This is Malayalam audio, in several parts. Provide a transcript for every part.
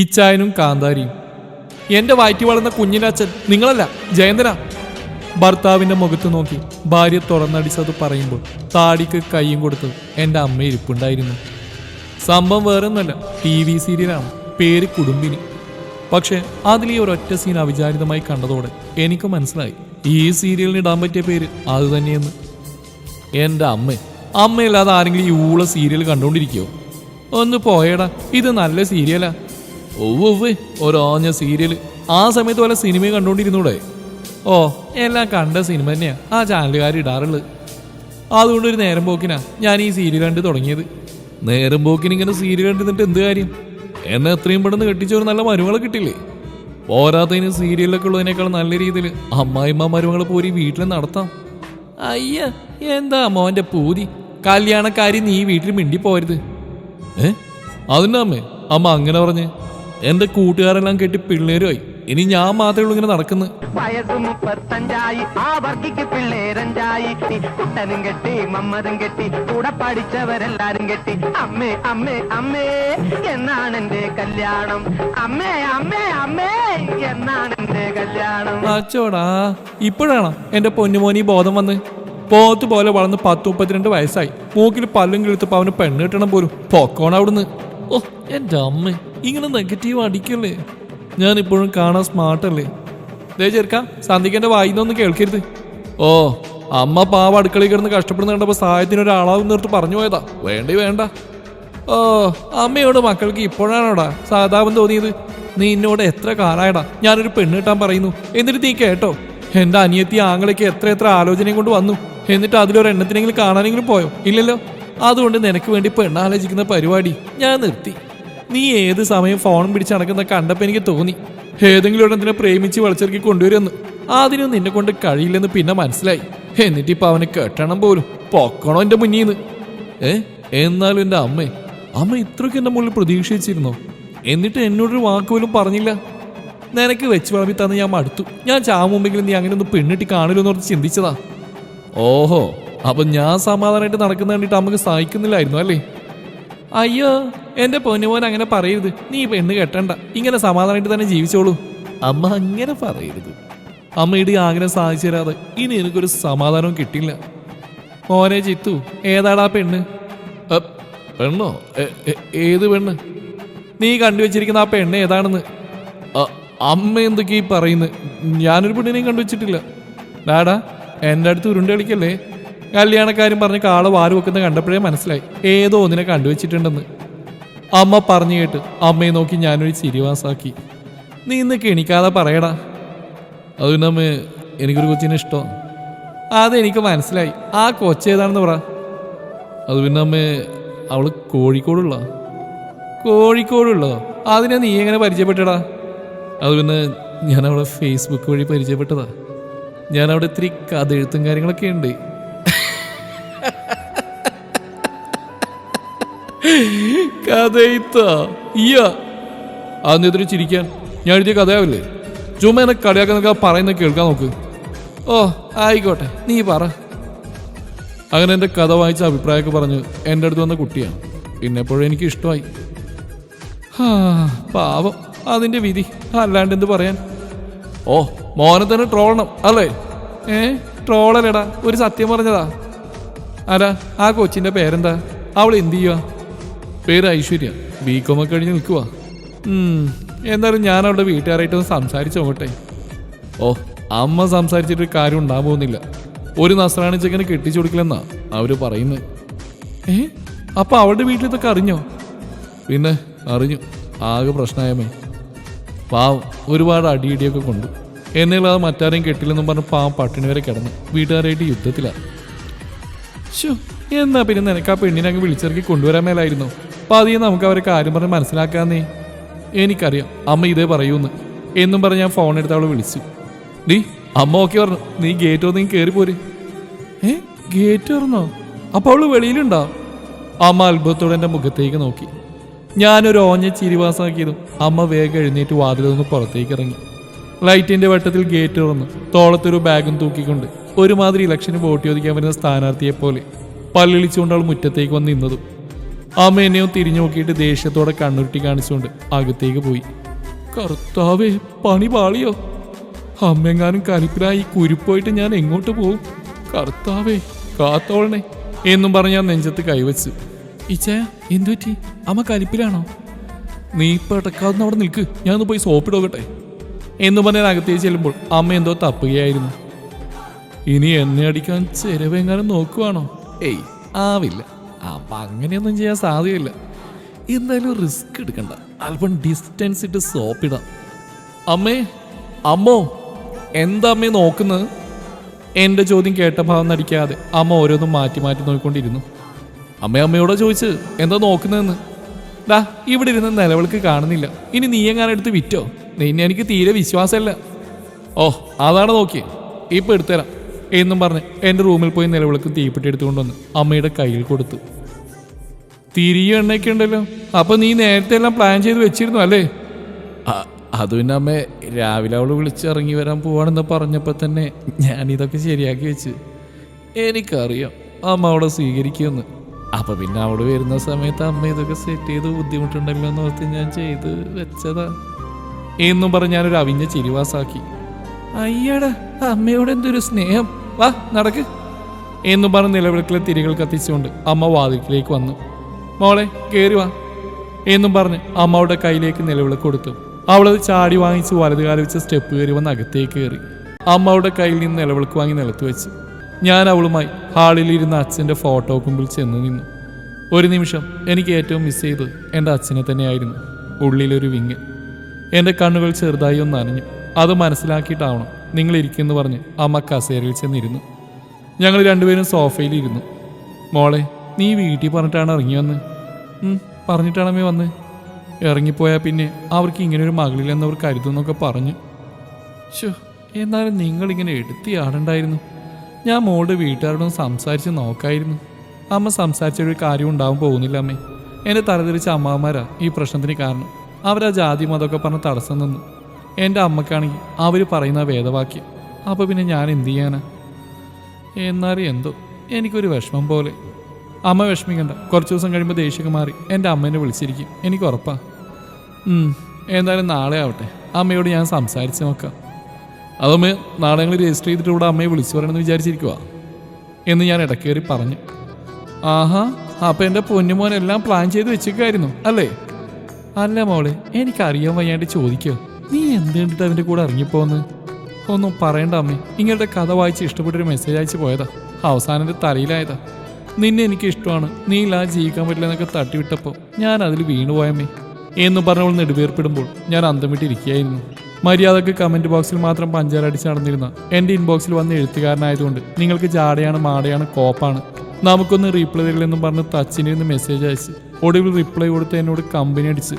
ഇച്ചായനും കാന്താരിയും. എന്റെ വയറ്റി വളർന്ന കുഞ്ഞിനച്ഛൻ നിങ്ങളല്ല ജയന്തനാ. ഭർത്താവിന്റെ മുഖത്ത് നോക്കി ഭാര്യ തുറന്നടിച്ചത് പറയുമ്പോൾ താടിക്ക് കൈയും കൊടുത്ത് എന്റെ അമ്മ ഇരിപ്പുണ്ടായിരുന്നു. സംഭവം വേറൊന്നല്ല ടി വി സീരിയലാണ് പേര് കുടുംബിനി. പക്ഷേ അതിൽ ഈ ഒരൊറ്റ സീൻ അവിചാരിതമായി കണ്ടതോടെ എനിക്ക് മനസ്സിലായി ഈ സീരിയലിന് ഇടാൻ പറ്റിയ പേര് അത് തന്നെയെന്ന്. എന്റെ അമ്മ അമ്മയില്ലാതെ ആരെങ്കിലും ഈ ഊള സീരിയൽ കണ്ടുകൊണ്ടിരിക്കുവോ ഒന്ന് പോയടാ ഇത് നല്ല സീരിയലാ. ഒവ്വേ സീരിയൽ. സീരിയൽ ആ സമയത്ത് വല്ല സിനിമയും കണ്ടുകൊണ്ടിരുന്നൂടെ ഓ എല്ലാം കണ്ട സിനിമ തന്നെയാ. ആ ചാനലുകാർ ഇടാറുള്ളത്. അതുകൊണ്ട് ഒരു നേരം പോക്കിനാ ഞാൻ ഈ സീരിയൽ കണ്ട് തുടങ്ങിയത്. നേരം പോക്കിന് ഇങ്ങനെ സീരിയൽ കണ്ടിരുന്നിട്ട് എന്ത് കാര്യം? എന്നെ എത്രയും പെട്ടെന്ന് കെട്ടിച്ച ഒരു നല്ല മരുമകളെ കിട്ടില്ലേ? പോരാത്തതിന് സീരിയലൊക്കെ ഉള്ളതിനേക്കാൾ നല്ല രീതിയിൽ അമ്മായിമ്മ മരുമകളെ പോരി വീട്ടിൽ നടത്താം. അയ്യ എന്താ അമ്മാവന്റെ പൂതി? കല്യാണക്കാരി നീ വീട്ടിൽ മിണ്ടി പോരുത് ഏ? അതിന്റെ അമ്മേ? അമ്മ അങ്ങനെ പറഞ്ഞ് എന്റെ കൂട്ടുകാരെല്ലാം കെട്ടി പിള്ളേരുമായി. ഇനി ഞാൻ മാത്രമേ ഉള്ളൂ ഇങ്ങനെ നടക്കുന്നു. വയസ്സ് മുപ്പത്തഞ്ചായി ആ വർഗിക്ക് പിള്ളേരഞ്ചായി. കുട്ടനും കെട്ടി മമ്മതും കെട്ടി കൂടെ പഠിച്ചവരെല്ലാരും കെട്ടി. അമ്മേ അമ്മേ അമ്മേ എന്നാണ് എന്റെ കല്യാണം? അമ്മേ അമ്മേ അമ്മേ എന്നാണ് എന്റെ കല്യാണം? അച്ചോടാ ഇപ്പോഴാണോ എന്റെ പൊന്നുമോനി ബോധം വന്ന്? പോത്ത് പോലെ വളർന്ന് പത്ത് മുപ്പത്തിരണ്ട് വയസ്സായി. മൂക്കിൽ പല്ലും കിളുത്തപ്പോ അവന് പെണ്ണ് കിട്ടണം പോലും. പൊക്കോണ അവിടുന്ന്. ഓ എന്റെ അമ്മ. ഇങ്ങനെ നെഗറ്റീവ് അടിക്കല്ലേ? ഞാൻ ഇപ്പോഴും കാണാൻ സ്മാർട്ടല്ലേ ദേ ചെറുക്ക സന്ധിക്കന്റെ വായിന്നൊന്നും കേൾക്കരുത്. ഓ അമ്മ പാവ അടുക്കളയിൽ കിടന്ന് കഷ്ടപ്പെടുന്ന കണ്ടപ്പോ സഹായത്തിന് ഒരാളാവും നിർത്ത് പറഞ്ഞു പോയതാ. വേണ്ടി വേണ്ട. ഓ അമ്മയോട് മക്കൾക്ക് ഇപ്പോഴാണോടാ സാധാപം തോന്നിയത്? നീ എന്നോട് എത്ര കാലായടാ? ഞാനൊരു പെണ്ണ് കിട്ടാൻ പറയുന്നു. എന്നിട്ട് നീ കേട്ടോ എന്റെ അനിയത്തി ആങ്ങളേക്ക് എത്ര എത്ര ആലോചനയും കൊണ്ട് വന്നു. എന്നിട്ട് അതിലൊരെണ്ണത്തിനെങ്കിലും കാണാനെങ്കിലും പോയോ? ഇല്ലല്ലോ. അതുകൊണ്ട് നിനക്ക് വേണ്ടി പെണ്ണാലോചിക്കുന്ന പരിപാടി ഞാൻ നിർത്തി. നീ ഏത് സമയം ഫോൺ പിടിച്ച് നടക്കുന്ന കണ്ടപ്പോ എനിക്ക് തോന്നി. ഏതെങ്കിലും ഒരെണ്ണത്തിനെ പ്രേമിച്ച് വളച്ചിറക്കി കൊണ്ടുവരുമെന്ന്. അതിനും നിന്നെ കൊണ്ട് കഴിയില്ലെന്ന് പിന്നെ മനസ്സിലായി. എന്നിട്ട് ഇപ്പൊ അവനെ കെട്ടണം പോലും. പൊക്കണോ എന്റെ മുന്നീന്ന്? ഏ? എന്നാലും എന്റെ അമ്മേ അമ്മ ഇത്രയ്ക്ക് എന്റെ മുകളിൽ പ്രതീക്ഷിച്ചിരുന്നോ? എന്നിട്ട് എന്നോടൊരു വാക്ക് പോലും പറഞ്ഞില്ല. നിനക്ക് വെച്ച് വളമ്പി തന്ന് ഞാൻ മടുത്തു. ഞാൻ ചാമുമ്പെങ്കിലും നീ അങ്ങനെ ഒന്ന് പെണ്ണിട്ട് കാണില്ലെന്ന് ഓർത്ത് ചിന്തിച്ചതാ. ഓഹോ അപ്പൊ ഞാൻ സമാധാനമായിട്ട് നടക്കുന്ന കണ്ടിട്ട് അമ്മയ്ക്ക് സഹിക്കുന്നില്ലായിരുന്നു അല്ലേ? അയ്യോ എന്റെ പൊന്നുമോൻ അങ്ങനെ പറയരുത്. നീ പെണ്ണ് കെട്ടണ്ട. ഇങ്ങനെ സമാധാനമായിട്ട് തന്നെ ജീവിച്ചോളൂ. അമ്മ അങ്ങനെ പറയരുത്. അമ്മയുടെ ഇടി ആഗ്രഹം സാധിച്ചു തരാതെ ഇനി എനിക്കൊരു സമാധാനവും കിട്ടില്ല. മോനെ ചിത്തു ഏതാടാ പെണ്ണ്? പെണ്ണോ? ഏത് പെണ്ണ്? നീ കണ്ടുവച്ചിരിക്കുന്ന ആ പെണ്ണ് ഏതാണെന്ന്? അമ്മ എന്തൊക്കെയാ പറയുന്നത് ഞാനൊരു പെണ്ണിനെയും കണ്ടുവച്ചിട്ടില്ല. ഡാടാ എന്റെ അടുത്ത് ഉരുണ്ട് കളിക്കല്ലേ? കല്യാണക്കാരും പറഞ്ഞ് കാള വാരു വെക്കുന്ന കണ്ടപ്പോഴേ മനസ്സിലായി. ഏതോ ഒന്നിനെ കണ്ടുവച്ചിട്ടുണ്ടെന്ന്. അമ്മ പറഞ്ഞു കേട്ട് അമ്മയെ നോക്കി ഞാനൊരു ചിരിവാസാക്കി നീ ഇന്ന് കെണിക്കാതെ പറയടാ. അത് പിന്നെ അമ്മേ എനിക്കൊരു കൊച്ചിനെ ഇഷ്ടമാണ് അതെനിക്ക് മനസ്സിലായി. ആ കൊച്ചേതാണെന്ന് പറ. അത് പിന്നെ അമ്മ അവൾ കോഴിക്കോടുള്ള. കോഴിക്കോടുള്ളോ അതിനെ നീ എങ്ങനെ പരിചയപ്പെട്ടടാ? അത് പിന്നെ ഞാൻ അവളെ ഫേസ്ബുക്ക് വഴി പരിചയപ്പെട്ടതാ. ഞാൻ അവിടെ ഇത്തിരി കഥ എഴുത്തും കാര്യങ്ങളൊക്കെ ഉണ്ട്. അതെന്തിനു ചിരിക്കാൻ. ഞാൻ എഴുതിയ കഥയാവില്ലേ? ചുമ്മാ എന്നെ കളിയാക്കാൻ നിൽക്കാ പറയുന്നത് കേൾക്കാൻ നോക്ക്. ഓ ആയിക്കോട്ടെ. നീ പറ. അങ്ങനെ എന്റെ കഥ വായിച്ച അഭിപ്രായമൊക്കെ പറഞ്ഞ് എന്റെ അടുത്ത് വന്ന കുട്ടിയാണ് പിന്നെപ്പോഴും എനിക്ക് ഇഷ്ടമായി. പാവം. അതിന്റെ വിധി. അല്ലാണ്ട് എന്ത് പറയാൻ? ഓ മോനെ തന്നെ ട്രോളണം അല്ലേ? ഏ ട്രോളല്ലേടാ. ഒരു സത്യം പറഞ്ഞതാ. അല്ല ആ കൊച്ചിന്റെ പേരെന്താ? അവൾ എന്ത് ചെയ്യുക പേര് ഐശ്വര്യ. ബി കോം ഒക്കെ കഴിഞ്ഞ് നിൽക്കുക എന്തായാലും ഞാൻ അവിടെ വീട്ടുകാരായിട്ടൊന്ന് സംസാരിച്ചു നോക്കട്ടെ. ഓ അമ്മ സംസാരിച്ചിട്ട് കാര്യം ഉണ്ടാകാൻ പോകുന്നില്ല ഒരു നസ്രാണി ചെക്കനെ കെട്ടിച്ചു കൊടുക്കില്ലെന്നാ അവർ പറയുന്നത്. ഏ അപ്പൊ അവളുടെ വീട്ടിൽ ഇതൊക്കെ അറിഞ്ഞോ? പിന്നെ അറിഞ്ഞു. ആകെ പ്രശ്നമായമേ. പാവം ഒരുപാട് അടിയിടിയൊക്കെ കൊണ്ടു. എന്നല്ലാതെ മറ്റാരെയും കെട്ടില്ലെന്നും പറഞ്ഞ് പാവം പട്ടിണി വരെ കിടന്നു വീട്ടുകാരായിട്ട് യുദ്ധത്തിലാണ് ശോ, എന്നാ പിന്നെ നിനക്ക് ആ പെണ്ണിനെ അങ്ങ് വിളിച്ചിറക്കി കൊണ്ടുവരാൻ മേലായിരുന്നു? പതിയെ നമുക്ക് അവരെ കാര്യം പറഞ്ഞ് മനസ്സിലാക്കാന്നേ. എനിക്കറിയാം. അമ്മ ഇതേ പറയൂന്ന്. എന്നും പറഞ്ഞ് ഞാൻ ഫോൺ എടുത്ത് അവളെ വിളിച്ചു. നീ അമ്മ ഓക്കെ പറഞ്ഞു. നീ ഗേറ്റ് വന്ന് നീ കയറി പോര്. ഏ ഗേറ്റ് തുറന്നോ? അപ്പൊ അവൾ വെളിയിലുണ്ടോ? അമ്മ അത്ഭുതത്തോടെ എന്റെ മുഖത്തേക്ക് നോക്കി. ഞാനൊരു ഓഞ്ഞ ചിരിവാസാക്കിയതും അമ്മ വേഗം എഴുന്നേറ്റ് വാതിൽ നിന്ന് പുറത്തേക്ക് ഇറങ്ങി. ലൈറ്റിന്റെ വെട്ടത്തിൽ ഗേറ്റ് തുറന്നു. തോളത്തൊരു ബാഗും തൂക്കിക്കൊണ്ട് ഒരുമാതിരി ഇലക്ഷന് വോട്ട് ചോദിക്കാൻ വരുന്ന സ്ഥാനാർത്ഥിയെ പോലെ പല്ലിളിച്ചുകൊണ്ട് അവൾ മുറ്റത്തേക്ക് വന്ന് നിന്നതും. അമ്മ എന്നെയോ തിരിഞ്ഞു നോക്കിയിട്ട് ദേഷ്യത്തോടെ കണ്ണുരുട്ടി കാണിച്ചുകൊണ്ട് അകത്തേക്ക് പോയി. കർത്താവേ പണി പാളിയോ? അമ്മെങ്ങാനും കലിപ്പിലായി കുരുപ്പോയിട്ട് ഞാൻ എങ്ങോട്ട് പോവും കർത്താവേ കാത്തോളണേ എന്നും പറഞ്ഞ് ഞാൻ നെഞ്ചത്ത് കൈവച്ച്. ഇച്ചയ എന്തുപറ്റി? അമ്മ കലിപ്പിലാണോ? നീ പെട്ടക്കാവുന്ന അവിടെ നിൽക്ക്. ഞാനൊന്ന് പോയി സോപ്പിടോകട്ടെ എന്ന് പറഞ്ഞാൽ അകത്തേക്ക് ചെല്ലുമ്പോൾ അമ്മ എന്തോ തപ്പുകയായിരുന്നു. ഇനി എന്നെ അടിക്കാൻ ചെലവെങ്ങാനും നോക്കുവാണോ? ഏയ് ആവില്ല. അപ്പൊ അങ്ങനെയൊന്നും ചെയ്യാൻ സാധ്യതയില്ല. എന്തായാലും റിസ്ക് എടുക്കണ്ട. അല്പം ഡിസ്റ്റൻസ് ഇട്ട് സോപ്പിടാം അമ്മേ അമ്മോ എന്താ അമ്മേ നോക്കുന്നത്? എന്റെ ചോദ്യം കേട്ട ഭാവം നടിക്കാതെ അമ്മ ഓരോന്നും മാറ്റി മാറ്റി നോക്കിക്കൊണ്ടിരുന്നു അമ്മ അമ്മയോടെ ചോദിച്ച് എന്താ നോക്കുന്നതെന്ന്? ഡാ ഇവിടെ ഇരുന്ന് നിലവിളക്ക് കാണുന്നില്ല. ഇനി നീ എങ്ങാനും എടുത്ത് വിറ്റോ? നിന്നെ എനിക്ക് തീരെ വിശ്വാസമല്ല. ഓ അതാണ് നോക്കിയേ. ഇപ്പൊ എടുത്തുതരാം. എന്നും പറഞ്ഞ് എന്റെ റൂമിൽ പോയി നിലവിളക്ക് തീപ്പെട്ടി എടുത്തുകൊണ്ടുവന്ന് അമ്മയുടെ കയ്യിൽ കൊടുത്തു. തിരികെ എണ്ണയൊക്കെ ഉണ്ടല്ലോ. അപ്പൊ നീ നേരത്തെ എല്ലാം പ്ലാൻ ചെയ്ത് വെച്ചിരുന്നു അല്ലേ? അത് പിന്നെ അമ്മ രാവിലെ അവൾ വിളിച്ചിറങ്ങി വരാൻ പോവാണെന്ന് പറഞ്ഞപ്പോൾ തന്നെ ഞാൻ ഇതൊക്കെ ശരിയാക്കി വെച്ച്. എനിക്കറിയാം അമ്മ അവളെ സ്വീകരിക്കുമെന്ന്. അപ്പൊ പിന്നെ അവൾ വരുന്ന സമയത്ത് അമ്മ ഇതൊക്കെ സെറ്റ് ചെയ്ത് ബുദ്ധിമുട്ടുണ്ടല്ലോ എന്ന് ഓർത്ത് ഞാൻ ചെയ്ത് വെച്ചതാ. എന്നും പറഞ്ഞ് ഞാനൊരു അവിഞ്ഞ ചിരിവാസാക്കി അയ്യടാ അമ്മയോട് എന്തൊരു സ്നേഹം. വാ നടക്ക്. എന്ന് പറഞ്ഞ് നിലവിളക്കിലെ തിരികൾ കത്തിച്ചുകൊണ്ട് അമ്മ വാതിൽക്കിലേക്ക് വന്നു. മോളെ കയറി വാ. എന്നും പറഞ്ഞ് അമ്മയുടെ കയ്യിലേക്ക് നിലവിളക്ക് കൊടുത്തു. അവളത് ചാടി വാങ്ങിച്ച് വലതുകാലം വെച്ച് സ്റ്റെപ്പ് കയറി വന്ന് അകത്തേക്ക് കയറി. അമ്മയുടെ കയ്യിൽ നിന്ന് നിലവിളക്ക് വാങ്ങി നിലത്ത് വെച്ചു. ഞാൻ അവളുമായി ഹാളിലിരുന്ന അച്ഛന്റെ ഫോട്ടോ കുമ്പിൽ ചെന്ന് നിന്നു. ഒരു നിമിഷം എനിക്ക് ഏറ്റവും മിസ് ചെയ്തത് എന്റെ അച്ഛനെ തന്നെയായിരുന്നു. ഉള്ളിലൊരു വിങ്ങ്. എന്റെ കണ്ണുകൾ ചെറുതായി ഒന്ന് നനഞ്ഞു അത് മനസ്സിലാക്കിയിട്ടാവണം നിങ്ങൾ ഇരിക്കുമെന്ന് പറഞ്ഞ് അമ്മ കസേരയിൽ ചെന്നിരുന്നു. ഞങ്ങൾ രണ്ടുപേരും സോഫയിലിരുന്നു. മോളെ നീ വീട്ടിൽ പറഞ്ഞിട്ടാണ് ഇറങ്ങി വന്ന്? പറഞ്ഞിട്ടാണമ്മേ വന്ന്. ഇറങ്ങിപ്പോയാൽ പിന്നെ അവർക്ക് ഇങ്ങനെ ഒരു മകളില്ലെന്ന് അവർ കരുതുന്നൊക്കെ പറഞ്ഞു. ഷോ എന്നാലും നിങ്ങളിങ്ങനെ എടുത്തിയാടണ്ടായിരുന്നു ഞാൻ മോളുടെ വീട്ടുകാരോടൊന്ന് സംസാരിച്ച് നോക്കായിരുന്നു. അമ്മ സംസാരിച്ച ഒരു കാര്യം ഉണ്ടാവാൻ പോകുന്നില്ല അമ്മേ. എന്നെ തലതിരിച്ച അമ്മാവന്മാരാ ഈ പ്രശ്നത്തിന് കാരണം. അവരാ ജാതി മതമൊക്കെ പറഞ്ഞ് തടസ്സം നിന്നു. എന്റെ അമ്മക്കാണെങ്കിൽ അവർ പറയുന്ന വേദവാക്യം. അപ്പോൾ പിന്നെ ഞാൻ എന്ത് ചെയ്യാനാ? എന്നാലും എന്തോ എനിക്കൊരു വിഷമം പോലെ. അമ്മ വിഷമിക്കണ്ട. കുറച്ച് ദിവസം കഴിയുമ്പോൾ ദേഷ്യമൊക്കെ മാറി. എന്റെ അമ്മേനെ വിളിച്ചിരിക്കും. എനിക്ക് ഉറപ്പാ. എന്തായാലും നാളെ ആവട്ടെ. അമ്മയോട് ഞാൻ സംസാരിച്ച് നോക്കാം. അതമ്മ നാളെ ഞങ്ങൾ രജിസ്റ്റർ ചെയ്തിട്ട് ഇവിടെ അമ്മയെ വിളിച്ചു പറയണമെന്ന് വിചാരിച്ചിരിക്കുക എന്ന് ഞാൻ ഇടക്കേറി പറഞ്ഞു. ആഹാ അപ്പം എന്റെ പൊന്നുമോനെല്ലാം പ്ലാൻ ചെയ്ത് വെച്ചേക്കായിരുന്നു അല്ലേ? അല്ല മോളെ എനിക്കറിയാൻ വയ്യാണ്ട് ചോദിക്കോ. നീ എന്ത് കണ്ടിട്ട് അതിന്റെ കൂടെ ഇറങ്ങിപ്പോന്ന്? ഒന്നും പറയണ്ട അമ്മേ. ഇങ്ങനത്തെ കഥ വായിച്ച് ഇഷ്ടപ്പെട്ടൊരു മെസ്സേജ് അയച്ചു പോയതാ. അവസാനം എന്റെ തലയിലായതാ. നിന്നെ എനിക്ക് ഇഷ്ടമാണ്. നീ ഇല്ലാതെ ജീവിക്കാൻ പറ്റില്ല എന്നൊക്കെ തട്ടിവിട്ടപ്പോൾ ഞാൻ അതിൽ വീണുപോയമ്മേ എന്ന് പറഞ്ഞവൾ നെടുവേർപ്പെടുമ്പോൾ ഞാൻ അന്തം വിട്ടിരിക്കുകയായിരുന്നു മര്യാദയ്ക്ക് കമന്റ് ബോക്സിൽ മാത്രം പഞ്ചാരടിച്ച് നടന്നിരുന്ന എന്റെ ഇൻബോക്സിൽ വന്ന എഴുത്തുകാരനായതുകൊണ്ട് നിങ്ങൾക്ക് ജാടയാണ് മാടയാണ് കോപ്പാണ്. നമുക്കൊന്ന് റീപ്ലൈ തരില്ലെന്നും പറഞ്ഞ് തച്ചിനിരുന്ന് മെസ്സേജ് അയച്ച്. ഒടുവിൽ റിപ്ലൈ കൊടുത്ത് എന്നോട് കമ്പനി അടിച്ച്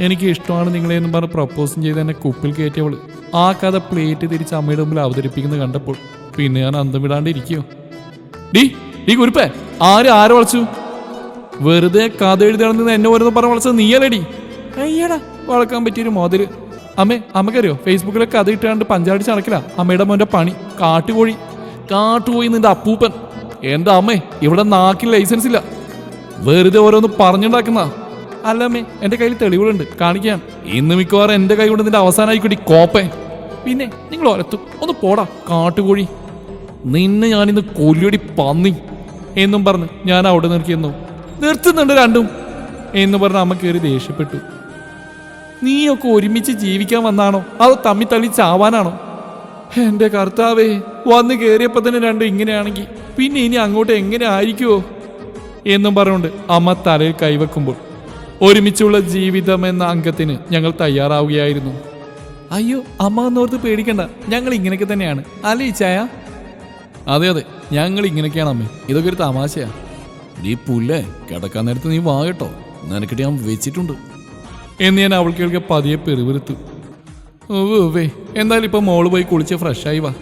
എനിക്ക് ഇഷ്ടമാണ് നിങ്ങളെ എന്ന് പറഞ്ഞ് പ്രപ്പോസും ചെയ്ത് എന്നെ കുപ്പിൽ കയറ്റിയവൾ ആ കഥ പ്ലേറ്റ് തിരിച്ച് അമ്മയുടെ മുമ്പിൽ അവതരിപ്പിക്കുന്നത് കണ്ടപ്പോൾ പിന്നെ ഞാൻ അന്തം വിടാണ്ട് ഇരിക്കുയോ ഡീ ഡീ കുരുപ്പേ ആര് ആരെ വളച്ചു? വെറുതെ കഥ എഴുതിയാണെന്ന് എന്നെ ഓരോന്ന് പറഞ്ഞ് വളച്ചത് നീയലടി അയ്യടാ. വളക്കാൻ പറ്റിയൊരു മോതിര്. അമ്മേ അമ്മക്കറിയോ? ഫേസ്ബുക്കിലെ കഥ ഇട്ടാണ്ട് പഞ്ചാടിച്ച് നടക്കില്ല അമ്മയുടെ മോന്റെ പണി. കാട്ടുകോഴി. കാട്ടുപോയി നിന്റെ അപ്പൂപ്പൻ. എന്താ അമ്മേ ഇവിടെ നാക്കിൽ ലൈസൻസ് ഇല്ല. വെറുതെ ഓരോന്ന് പറഞ്ഞുണ്ടാക്കുന്ന അല്ലമ്മേ എന്റെ കയ്യിൽ തെളിവുകളുണ്ട്. കാണിക്കാൻ ഇന്ന് മിക്കവാറും എന്റെ കൈ കൊണ്ട് നിന്റെ അവസാനമായിക്കൂടി കോപ്പേ. പിന്നെ നിങ്ങൾ ഒരത്തും. ഒന്ന് പോടാ കാട്ടുകോഴി. നിന്നെ ഞാനിന്ന് കൊല്ലിയടി പന്നി എന്നും പറഞ്ഞ് ഞാൻ അവിടെ നിർത്തിയെന്നു. നിർത്തുന്നുണ്ട് രണ്ടും എന്ന് പറഞ്ഞ് അമ്മ കയറി ദേഷ്യപ്പെട്ടു. നീയൊക്കെ ഒരുമിച്ച് ജീവിക്കാൻ വന്നാണോ? അതോ തമ്മി തള്ളി ചാവാനാണോ? എന്റെ കർത്താവേ വന്ന് കയറിയപ്പോ തന്നെ രണ്ടും ഇങ്ങനെയാണെങ്കിൽ പിന്നെ ഇനി അങ്ങോട്ട് എങ്ങനെ ആയിരിക്കുമോ എന്നും പറഞ്ഞുകൊണ്ട് അമ്മ തലയിൽ കൈവെക്കുമ്പോൾ ഒരുമിച്ചുള്ള ജീവിതം എന്ന അംഗത്തിന് ഞങ്ങൾ തയ്യാറാവുകയായിരുന്നു. അയ്യോ അമ്മ എന്നോർത്ത് പേടിക്കണ്ട. ഞങ്ങൾ ഇങ്ങനെയൊക്കെ തന്നെയാണ്. അല്ലേ ചായ അതെ അതെ. ഞങ്ങൾ ഇങ്ങനെയൊക്കെയാണ് അമ്മേ. ഇതൊക്കെ ഒരു തമാശയാ. നീ പുല്ലേ? കിടക്കാൻ നേരത്ത് നീ വാ കേട്ടോ. നിനക്കിട്ട് ഞാൻ വെച്ചിട്ടുണ്ട്. എന്ന് ഞാൻ അവൾക്ക് കേൾക്കെ പതിയെ പെരുവിരുത്തു വേ എന്തായാലും ഇപ്പൊ മോൾ പോയി കുളിച്ച് ഫ്രഷായി വാ.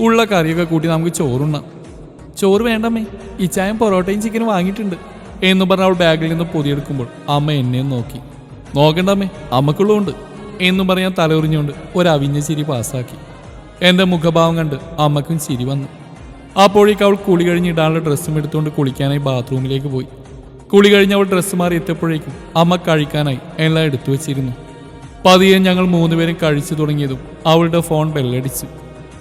ഉള്ള കറിയൊക്കെ കൂട്ടി നമുക്ക് ചോറുണ്ണാം. ചോറ് വേണ്ടമ്മേ. ഇച്ചായം പൊറോട്ടയും ചിക്കനും വാങ്ങിയിട്ടുണ്ട്. എന്ന് പറഞ്ഞ് അവൾ ബാഗിൽ നിന്ന് പൊതിയെടുക്കുമ്പോൾ അമ്മ എന്നെ നോക്കി. നോക്കണ്ടമ്മേ അമ്മക്കുള്ളതുണ്ട് എന്നും പറഞ്ഞാൽ തലയുറിഞ്ഞുകൊണ്ട് ഒരു അവിഞ്ഞ ചിരി പാസ്സാക്കി. എന്റെ മുഖഭാവം കണ്ട് അമ്മക്കും ചിരി വന്നു. അപ്പോഴേക്ക് അവൾ കുളി കഴിഞ്ഞ് ഇടാനുള്ള ഡ്രസ്സും എടുത്തുകൊണ്ട് കുളിക്കാനായി ബാത്റൂമിലേക്ക് പോയി. കുളി കഴിഞ്ഞ് അവൾ ഡ്രസ്സ് മാറി എത്തിയപ്പോഴേക്കും അമ്മ കഴിക്കാനായി എല്ലാം എടുത്തു വെച്ചിരുന്നു. പതിയെ ഞങ്ങൾ മൂന്നുപേരും കഴിച്ചു തുടങ്ങിയതും അവളുടെ ഫോൺ ബെല്ലടിച്ചു.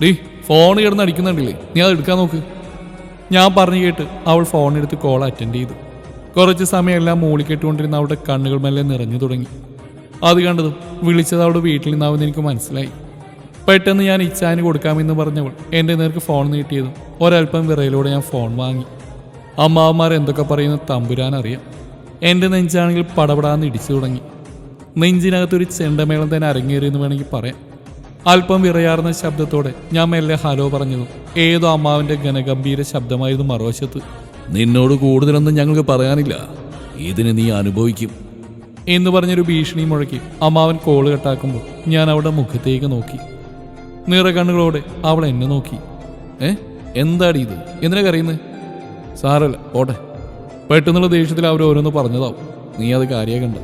ഡീ ഫോൺ കിടന്ന് അടിക്കുന്നുണ്ടല്ലേ? നീ അത് എടുക്കാൻ നോക്ക്. ഞാൻ പറഞ്ഞു കേട്ട് അവൾ ഫോൺ എടുത്ത് കോൾ അറ്റൻഡ് ചെയ്തു. കുറച്ച് സമയം എല്ലാം മൂളിക്കെട്ടുകൊണ്ടിരുന്ന അവളുടെ കണ്ണുകൾ മെല്ലെ നിറഞ്ഞു തുടങ്ങി. അത് കണ്ടതും വിളിച്ചത് അവളുടെ വീട്ടിൽ നിന്നാവുമെന്ന് എനിക്ക് മനസ്സിലായി. പെട്ടെന്ന് ഞാൻ ഇച്ചാന് കൊടുക്കാമെന്ന് പറഞ്ഞവൾ എന്റെ നേർക്ക് ഫോൺ നീട്ടിയതും ഒരൽപ്പം വിറയിലൂടെ ഞാൻ ഫോൺ വാങ്ങി. അമ്മാവന്മാർ എന്തൊക്കെ പറയുന്ന തമ്പുരാൻ അറിയാം എന്റെ നെഞ്ചാണെങ്കിൽ പടപടാന്ന് ഇടിച്ചു തുടങ്ങി. നെഞ്ചിനകത്തൊരു ചെണ്ടമേളം തന്നെ അരങ്ങേറിയെന്ന് വേണമെങ്കിൽ പറയാം. അല്പം വിറയാർന്ന ശബ്ദത്തോടെ ഞാൻ മെല്ലെ ഹലോ പറഞ്ഞതും ഏതോ അമ്മാവിന്റെ ഘനഗംഭീര ശബ്ദമായിരുന്നു മറുവശത്ത്. നിന്നോട് കൂടുതലൊന്നും ഞങ്ങൾക്ക് പറയാനില്ല. ഇതിന് നീ അനുഭവിക്കും. എന്ന് പറഞ്ഞൊരു ഭീഷണി മുഴക്കി അമ്മാവൻ കോൾ കട്ടാക്കുമ്പോൾ ഞാൻ അവളുടെ മുഖത്തേക്ക് നോക്കി. നിറകണ്ണുകളോടെ അവൾ എന്നെ നോക്കി. ഏ? എന്താടി ഇത്? എന്തിനാ കറിയുന്നത് സാറല്ല ഓട്ടെ പെട്ടെന്നുള്ള ദേഷ്യത്തിൽ അവർ ഓരോന്ന് പറഞ്ഞതാവും. നീ അത് കാര്യാക്കണ്ട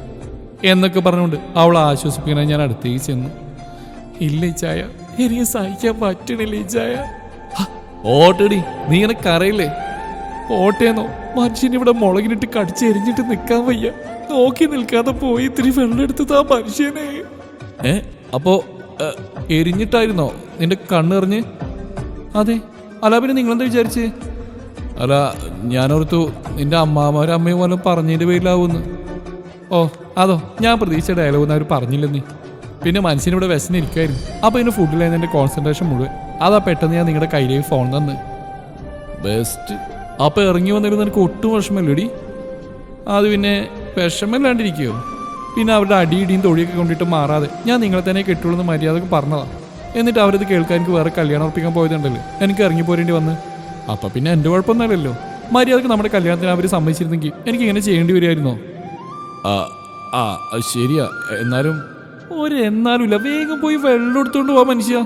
എന്നൊക്കെ പറഞ്ഞുകൊണ്ട് അവൾ ആശ്വസിപ്പിക്കാനായി ഞാൻ അടുത്തേക്ക് ചെന്നു. ഇല്ല ചായ? എനിക്ക് സഹിക്കാൻ പറ്റണില്ല ചായ? ഓട്ടടി. നീ എന്നെ കരയില്ലേ? പോട്ടേന്നോ? മനുഷ്യൻ ഇവിടെ മുളകിനിട്ട് കടിച്ചെരിഞ്ഞിട്ട് നിൽക്കാൻ വയ്യ. നോക്കി നിൽക്കാതെ പോയി ഇത്തിരി വെള്ളമെടുത്തത് ആ മനുഷ്യനെ. ഏ അപ്പോ എരിഞ്ഞിട്ടായിരുന്നോ നിന്റെ കണ്ണെറിഞ്ഞ്? അതെ. അല്ല പിന്നെ നിങ്ങളെന്താ വിചാരിച്ചേ? അല്ല ഞാനോർത്തു നിന്റെ അമ്മാമാരും അമ്മയും പോലും പറഞ്ഞതിന്റെ പേരിലാവുമെന്ന്. ഓ അതോ ഞാൻ പ്രതീക്ഷിച്ച ഡയലോഗ് ഒന്നും അവർ പറഞ്ഞില്ലെന്നേ. പിന്നെ മനസ്സിനിവിടെ വിശന്നിരിക്കുമായിരുന്നു അപ്പൊ ഇതിന് ഫുഡിലായിരുന്നു എന്റെ കോൺസെൻട്രേഷൻ മുഴുവൻ. അതാ പെട്ടെന്ന് ഞാൻ നിങ്ങളുടെ കയ്യിലേക്ക് ഫോൺ തന്ന്. ബെസ്റ്റ് അപ്പൊ ഇറങ്ങി വന്നിരുന്ന എനിക്ക് ഒട്ടും വിഷമമില്ലടി. അത് പിന്നെ വിഷമമില്ലാണ്ടിരിക്കുകയോ പിന്നെ അവരുടെ അടിയിടിയും തൊഴിയൊക്കെ കൊണ്ടിട്ട് മാറാതെ ഞാൻ നിങ്ങളെ തന്നെ കെട്ടുള്ളൂ മര്യാദയ്ക്ക് പറഞ്ഞതാ. എന്നിട്ട് അവരത് കേൾക്കാൻ എനിക്ക് വേറെ കല്യാണം ഉറപ്പിക്കാൻ പോയതുണ്ടല്ലോ. എനിക്ക് ഇറങ്ങി പോരേണ്ടി വന്ന്. അപ്പൊ പിന്നെ എന്റെ കുഴപ്പമൊന്നുമല്ലല്ലോ. മര്യാദയ്ക്ക് നമ്മുടെ കല്യാണത്തിന് അവർ സമ്മതിച്ചിരുന്നെങ്കിൽ എനിക്ക് ഇങ്ങനെ ചെയ്യേണ്ടി വരുമായിരുന്നോ? ആ ആ ശരിയാ. എന്നാലും ഒരു എന്നാലുമില്ല വേഗം പോയി വെള്ളം എടുത്തോണ്ട് പോവാ മനുഷ്യ.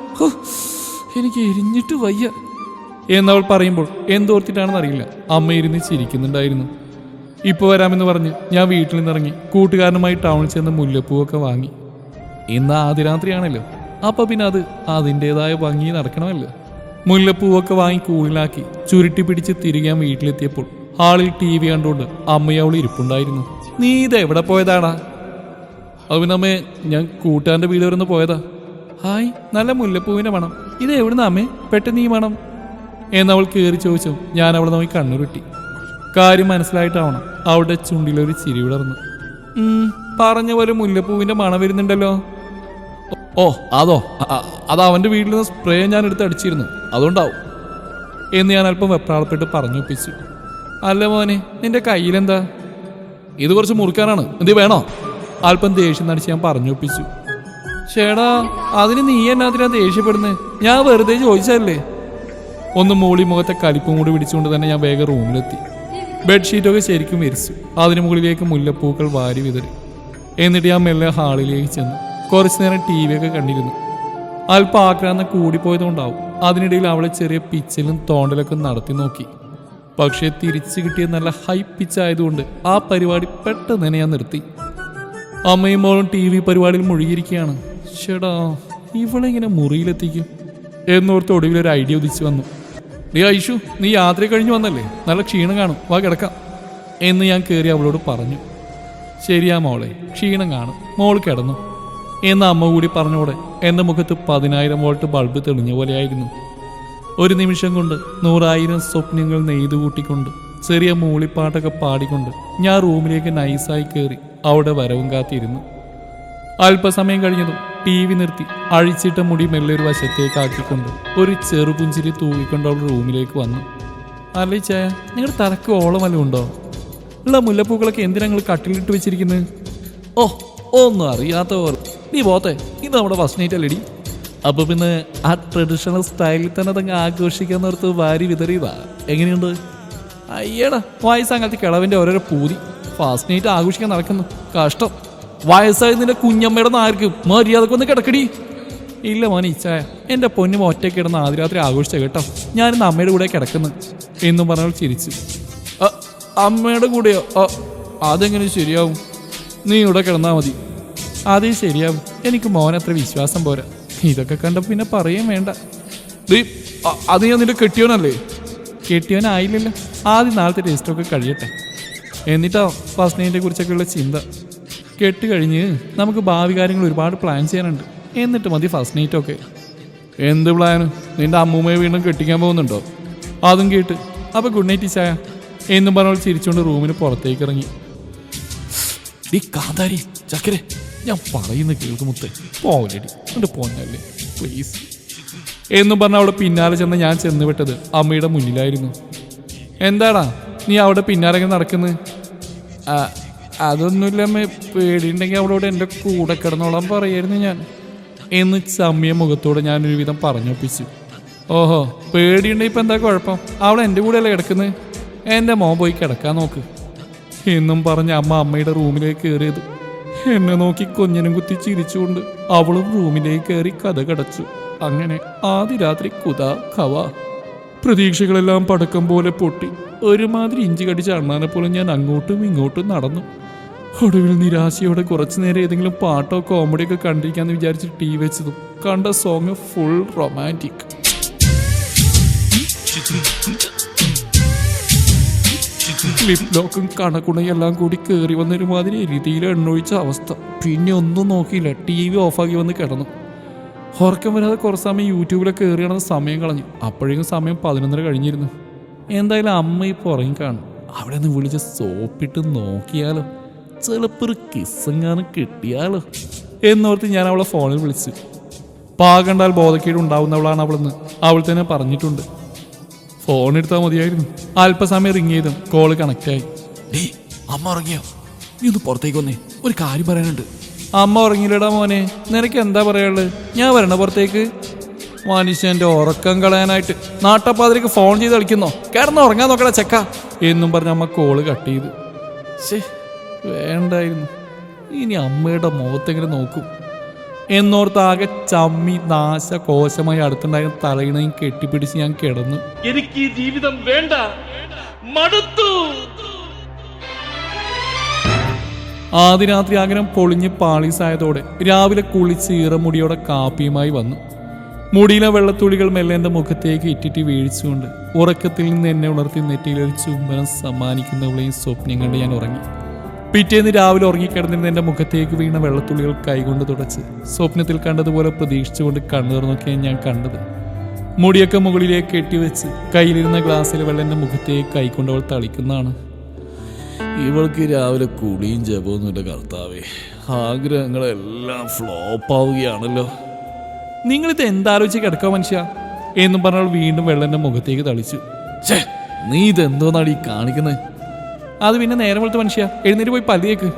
എനിക്ക് എരിഞ്ഞിട്ട് വയ്യ. എന്നവൾ പറയുമ്പോൾ എന്തോർത്തിട്ടാണെന്ന് അറിയില്ല അമ്മ ഇരുന്ന് ചിരിക്കുന്നുണ്ടായിരുന്നു. ഇപ്പൊ വരാമെന്ന് പറഞ്ഞ് ഞാൻ വീട്ടിൽ നിന്നിറങ്ങി കൂട്ടുകാരനുമായി ടൗണിൽ ചെന്ന് മുല്ലപ്പൂവൊക്കെ വാങ്ങി. ഇന്ന് ആദ്യരാത്രിയാണല്ലോ അപ്പൊ പിന്നെ അത് അതിന്റെതായ ഭംഗി നടക്കണമല്ലോ. മുല്ലപ്പൂവൊക്കെ വാങ്ങി കൂളിലാക്കി ചുരുട്ടി പിടിച്ച് തിരികെ വീട്ടിലെത്തിയപ്പോൾ ഹാളിൽ ടി വി കണ്ടുകൊണ്ട് അമ്മയവൾ ഇരിപ്പുണ്ടായിരുന്നു. നീ ഇത് എവിടെ പോയതാടാ അവനമ്മേ ഞാൻ കൂട്ടുകാരന്റെ വീട് വരെ പോയതാ. ഹായ് നല്ല മുല്ലപ്പൂവിന്റെ മണം. ഇത് എവിടുന്ന അമ്മേ? പെട്ടെന്ന് ഈ മണം. എന്നവൾ കയറി ചോദിച്ചു ഞാൻ അവളെ നോക്കി കണ്ണുരുട്ടി കാര്യം മനസ്സിലായിട്ടാവണം അവളുടെ ചുണ്ടിലൊരു ചിരി വിടർന്നു "ഉം, പറഞ്ഞ പോലെ മുല്ലപ്പൂവിന്റെ മണം വരുന്നുണ്ടല്ലോ. ഓ അതോ അത് അവന്റെ വീട്ടിൽ നിന്ന് സ്പ്രേ ഞാൻ എടുത്ത് അടിച്ചിരുന്നു അതുകൊണ്ടാവും. എന്ന് ഞാൻ അല്പം വെപ്രാളപ്പെട്ട് പറഞ്ഞു ഒപ്പിച്ചു അല്ല മോനെ നിന്റെ കയ്യിലെന്താ? ഇത് കുറച്ച് മുറുക്കാനാണ് എന്ത് വേണോ? അല്പം ദേഷ്യം നടിച്ച് ഞാൻ പറഞ്ഞു ഒപ്പിച്ചു ചേടാ അതിന് നീ എന്നാത്തിനാ ദേഷ്യപ്പെടുന്നത് ഞാൻ വെറുതെ ചോദിച്ചല്ലേ ഒന്ന് മോളി മുഖത്തെ കലിപ്പും കൂടി പിടിച്ചുകൊണ്ട് തന്നെ ഞാൻ വേഗം റൂമിലെത്തി. ബെഡ്ഷീറ്റൊക്കെ ശരിക്കും വിരിച്ചു അതിന് മുകളിലേക്ക് മുല്ലപ്പൂക്കൾ വാരി വിതറി. എന്നിട്ട് ഞാൻ മെല്ലെ ഹാളിലേക്ക് ചെന്നു. കുറച്ചു നേരം ടി വി ഒക്കെ കണ്ടിരുന്നു. അല്പം ആക്രാന്ത കൂടിപ്പോയതുകൊണ്ടാവും. അതിനിടയിൽ അവളെ ചെറിയ പിച്ചിലും തോണ്ടലൊക്കെ നടത്തി നോക്കി. പക്ഷേ തിരിച്ചു കിട്ടിയ നല്ല ഹൈ പിച്ചായതുകൊണ്ട് ആ പരിപാടി പെട്ടെന്ന് തന്നെ ഞാൻ നിർത്തി. അമ്മയും മോളും ടി വി പരിപാടിയിൽ മുഴുകിയിരിക്കുകയാണ്. ചേടാ ഇവളെങ്ങനെ മുറിയിലെത്തിക്കും? എന്നോർത്ത് ഒടുവിൽ ഒരു ഐഡിയ ഉദിച്ചു വന്നു. നീ ഐഷു നീ യാത്ര കഴിഞ്ഞു വന്നല്ലേ? നല്ല ക്ഷീണം കാണും. വാ കിടക്കാം. എന്ന് ഞാൻ കയറി അവളോട് പറഞ്ഞു. ശരിയാ മോളെ ക്ഷീണം കാണും. മോൾ കിടന്നു. എന്ന് അമ്മ കൂടി പറഞ്ഞോടെ എന്റെ മുഖത്ത് പതിനായിരം വോൾട്ട് ബൾബ് തെളിഞ്ഞ പോലെയായിരുന്നു. ഒരു നിമിഷം കൊണ്ട് നൂറായിരം സ്വപ്നങ്ങൾ നെയ്തു കൂട്ടിക്കൊണ്ട് ചെറിയ മൂളിപ്പാട്ടൊക്കെ പാടിക്കൊണ്ട് ഞാൻ റൂമിലേക്ക് നൈസായി കയറി അവിടെ വരവും കാത്തിരുന്നു. അല്പസമയം കഴിഞ്ഞതും ടി വി നിർത്തി അഴിച്ചിട്ട മുടി മെല്ലെ ഒരു വശത്തേക്ക് ആക്കിക്കൊണ്ട് ഒരു ചെറുപുഞ്ചിരി തൂവിക്കൊണ്ട് അവൾ റൂമിലേക്ക് വന്നു. അല്ലേ നിങ്ങളുടെ തലക്ക് ഓളം വല്ലതും ഉണ്ടോ? ഉള്ള മുല്ലപ്പൂക്കളൊക്കെ എന്തിനാ നിങ്ങൾ കട്ടിലിട്ട് വെച്ചിരിക്കുന്നത് ഓ ഒന്നും അറിയാത്ത പോലെ. നീ പോത്തെ ഇത് നമ്മുടെ ഫസ്റ്റ് നൈറ്റ് അല്ലേടി? അപ്പൊ പിന്നെ ആ ട്രഡീഷണൽ സ്റ്റൈലിൽ തന്നെ അതങ്ങ് ആഘോഷിക്കാൻ നിർത്ത് വാരി വിതറിയതാ. എങ്ങനെയുണ്ട്? അയ്യടാ വയസ്സാകാലത്ത് കിളവിന്റെ ഓരോരോ പൂതി. ഫാസ്റ്റ് നൈറ്റ് ആഘോഷിക്കാൻ നടക്കുന്നു. കഷ്ടം. വയസ്സായി നിന്റെ കുഞ്ഞമ്മയുടെ നാർക്ക് മര്യാദയ്ക്ക് ഒന്ന് കിടക്കടി. ഇല്ല മോനെ ഇച്ചായ എന്റെ പൊന്നും ഒറ്റയ്ക്ക് കിടന്ന് ആദ്യ രാത്രി ആഘോഷിച്ച കേട്ടോ. ഞാനിന്ന് അമ്മയുടെ കൂടെ കിടക്കുന്നു. എന്നും പറഞ്ഞവൾ ചിരിച്ചു. "അ, അമ്മയുടെ കൂടെയോ? അതെങ്ങനെ ശരിയാവും? നീ ഇവിടെ കിടന്നാ മതി. അതേ ശരിയാവും. എനിക്ക് മോനത്ര വിശ്വാസം പോരാ. ഇതൊക്കെ കണ്ട പിന്നെ പറയും വേണ്ട. നീ അത് ഞാൻ നിന്റെ കെട്ടിയോനല്ലേ? കെട്ടിയോനായില്ലല്ലോ. ആദ്യം നാളത്തെ ടേസ്റ്റൊക്കെ കഴിയട്ടെ. എന്നിട്ടോ ഫസ്റ്റ് നൈറ്റിനെ കുറിച്ചൊക്കെയുള്ള ചിന്ത. കെട്ട് കഴിഞ്ഞ് നമുക്ക് ഭാവി കാര്യങ്ങൾ ഒരുപാട് പ്ലാൻ ചെയ്യാനുണ്ട്. എന്നിട്ട് മതി ഫസ്റ്റ് നൈറ്റ് ഒക്കെ. എന്ത് പ്ലാന് നിന്റെ അമ്മൂമ്മയെ വീണ്ടും കെട്ടിക്കാൻ പോകുന്നുണ്ടോ? അതും കേട്ട് അപ്പൊ ഗുഡ് നൈറ്റ് ചായ എന്നും പറഞ്ഞവൾ ചിരിച്ചുകൊണ്ട് റൂമിന് പുറത്തേക്ക് ഇറങ്ങി. ഈ കാന്താരി ചക്കരെ ഞാൻ പറയുന്ന കേൾക്കുമുത്തേ. പോകലടി എന്നിട്ട് പോന്നല്ലേ പ്ലീസ് എന്നും പറഞ്ഞ അവിടെ പിന്നാലെ ചെന്ന് ഞാൻ ചെന്ന് വിട്ടത് അമ്മയുടെ മുന്നിലായിരുന്നു. എന്താടാ നീ അവിടെ പിന്നാലെ നടക്കുന്നത് അതൊന്നുമില്ല അമ്മ. പേടിയുണ്ടെങ്കിൽ അവളോട് എന്റെ കൂടെ കിടന്നോളാൻ പറയായിരുന്നു ഞാൻ. എന്ന് ചമ്മിയ മുഖത്തോടെ ഞാൻ ഒരുവിധം പറഞ്ഞൊപ്പിച്ചു. ഓഹോ പേടിയുണ്ടെങ്കിൽ ഇപ്പം എന്താ കുഴപ്പം? അവൾ എന്റെ കൂടെയല്ലേ കിടക്കുന്നത്? എന്റെ മോൻ പോയി കിടക്കാൻ നോക്ക്. എന്നും പറഞ്ഞ് അമ്മ അമ്മയുടെ റൂമിലേക്ക് കയറിയത്. എന്നെ നോക്കി കുഞ്ഞിനും കുത്തി ചിരിച്ചുകൊണ്ട് അവളും റൂമിലേക്ക് കയറി കഥ കടച്ചു. അങ്ങനെ ആദ്യ രാത്രി കുത കവ. പ്രതീക്ഷകളെല്ലാം പടക്കം പോലെ പൊട്ടി. ഒരുമാതിരി ഇഞ്ചി കടിച്ച അണ്ണാനെ പോലെ ഞാൻ അങ്ങോട്ടും ഇങ്ങോട്ടും നടന്നു. ഒടുവിൽ നിരാശയോടെ കുറച്ചു നേരം ഏതെങ്കിലും പാട്ടോ കോമഡിയൊക്കെ കണ്ടിരിക്കാന്ന് വിചാരിച്ച് ടി വെച്ചതും കണ്ട സോങ് ഫുൾ റൊമാന്റിക് ക്ലിപ്പ് ലോക്കും കണക്കുണയും എല്ലാം കൂടി കയറി വന്നൊരുമാതിരി രീതിയിൽ എണ്ണൊഴിച്ച അവസ്ഥ. പിന്നെ ഒന്നും നോക്കിയില്ല. ടി വി ഓഫാക്കി വന്ന് കിടന്നു. ഉറക്കം വരാതെ കുറച്ച് സമയം യൂട്യൂബിലൊക്കെ കയറി കിടന്ന് സമയം കളഞ്ഞു. അപ്പോഴേക്കും സമയം പതിനൊന്നര കഴിഞ്ഞിരുന്നു. എന്തായാലും അമ്മ ഇപ്പോൾ ഉറങ്ങി കാണും. അവിടെ നിന്ന് വിളിച്ച് സോപ്പിട്ട് നോക്കിയാലോ? ചിലപ്പോൾ ഒരു കിസ്സെങ്ങാനും കിട്ടിയാലോ? എന്നോർത്ത് ഞാൻ അവളെ ഫോണിൽ വിളിച്ചു. പാകണ്ടാൽ ബോധക്കേട് ഉണ്ടാവുന്നവളാണ് അവളെന്ന് അവൾ തന്നെ പറഞ്ഞിട്ടുണ്ട്. ഫോൺ എടുത്താൽ മതിയായിരുന്നു. അല്പസമയം റിങ് ചെയ്തും കോൾ കണക്റ്റ് ആയി അമ്മ ഉറങ്ങിയോ? നീ ഒന്ന് പുറത്തേക്ക് വന്നേ ഒരു കാര്യം പറയാനുണ്ട്. അമ്മ ഉറങ്ങിയില്ലടാ മോനെ നിനക്ക് എന്താ പറയാനുള്ളത് ഞാൻ വരണ പുറത്തേക്ക്. മനുഷ്യന്റെ ഉറക്കം കളയാനായിട്ട് നാട്ടപ്പാതിരിക്ക് ഫോൺ ചെയ്ത് കളിക്കുന്നോ? കിടന്ന് ഉറങ്ങാൻ നോക്കടാ ചെക്ക. എന്നും പറഞ്ഞ അമ്മ കോൾ കട്ട് ചെയ്ത്. ശേ വേണ്ടായിരുന്നു. ഇനി അമ്മയുടെ മുഖത്തെങ്ങനെ നോക്കും. എന്നോർത്ത് ആകെ ചമ്മി നാശ കോശമായി അടുത്തുണ്ടായിരുന്ന തലയിണയും കെട്ടിപ്പിടിച്ച് ഞാൻ കിടന്നു. എനിക്ക് ഈ ജീവിതം വേണ്ട. മടുത്തു. ആദ്യ രാത്രി ആഗ്രഹം പൊളിഞ്ഞ് പാളീസായതോടെ രാവിലെ കുളിച്ച് ഈറമുടിയോടെ കാപ്പിയുമായി വന്നു. മുടിയിലെ വെള്ളത്തുള്ളികൾ മെല്ലെ എന്റെ മുഖത്തേക്ക് ഇറ്റിറ്റി വീഴ്ചുകൊണ്ട് ഉറക്കത്തിൽ നിന്ന് എന്നെ ഉണർത്തി നെറ്റിയിലൊരു ചുംബനം സമ്മാനിക്കുന്നവളെയും സ്വപ്നം കണ്ട് ഞാൻ ഉറങ്ങി. പിറ്റേന്ന് രാവിലെ ഉറങ്ങിക്കിടന്നിരുന്ന എന്റെ മുഖത്തേക്ക് വീണ വെള്ളത്തുള്ളികൾ കൈകൊണ്ട് തുടച്ച് സ്വപ്നത്തിൽ കണ്ടതുപോലെ പ്രതീക്ഷിച്ചുകൊണ്ട് കണ്ണു തുറന്നൊക്കെയാണ് ഞാൻ കണ്ടത്. മുടിയൊക്കെ മുകളിലേക്ക് കെട്ടിവെച്ച് കയ്യിലിരുന്ന ഗ്ലാസ്സിൽ വെള്ളം എന്റെ മുഖത്തേക്ക് കൈക്കൊണ്ടവൾ തളിക്കുന്നതാണ്. ഇവൾക്ക് രാവിലെ കുളിയും ജപമൊന്നുമില്ല കർത്താവേ. ആഗ്രഹങ്ങളെല്ലാം ഫ്ലോപ്പ് ആവുകയാണല്ലോ. നിങ്ങളിത് എന്താലോചിച്ച് കിടക്കോ മനുഷ്യ? എന്നും പറഞ്ഞാൽ വീണ്ടും വെള്ളം എന്റെ മുഖത്തേക്ക് തളിച്ചു. ഛേ നീ ഇതെന്തോന്നാണ് ഈ കാണിക്കുന്നത് അത് പിന്നെ നേരം വെളുത്ത മനുഷ്യ. എഴുന്നേറ്റ് പോയി പല്ലിയേക്ക്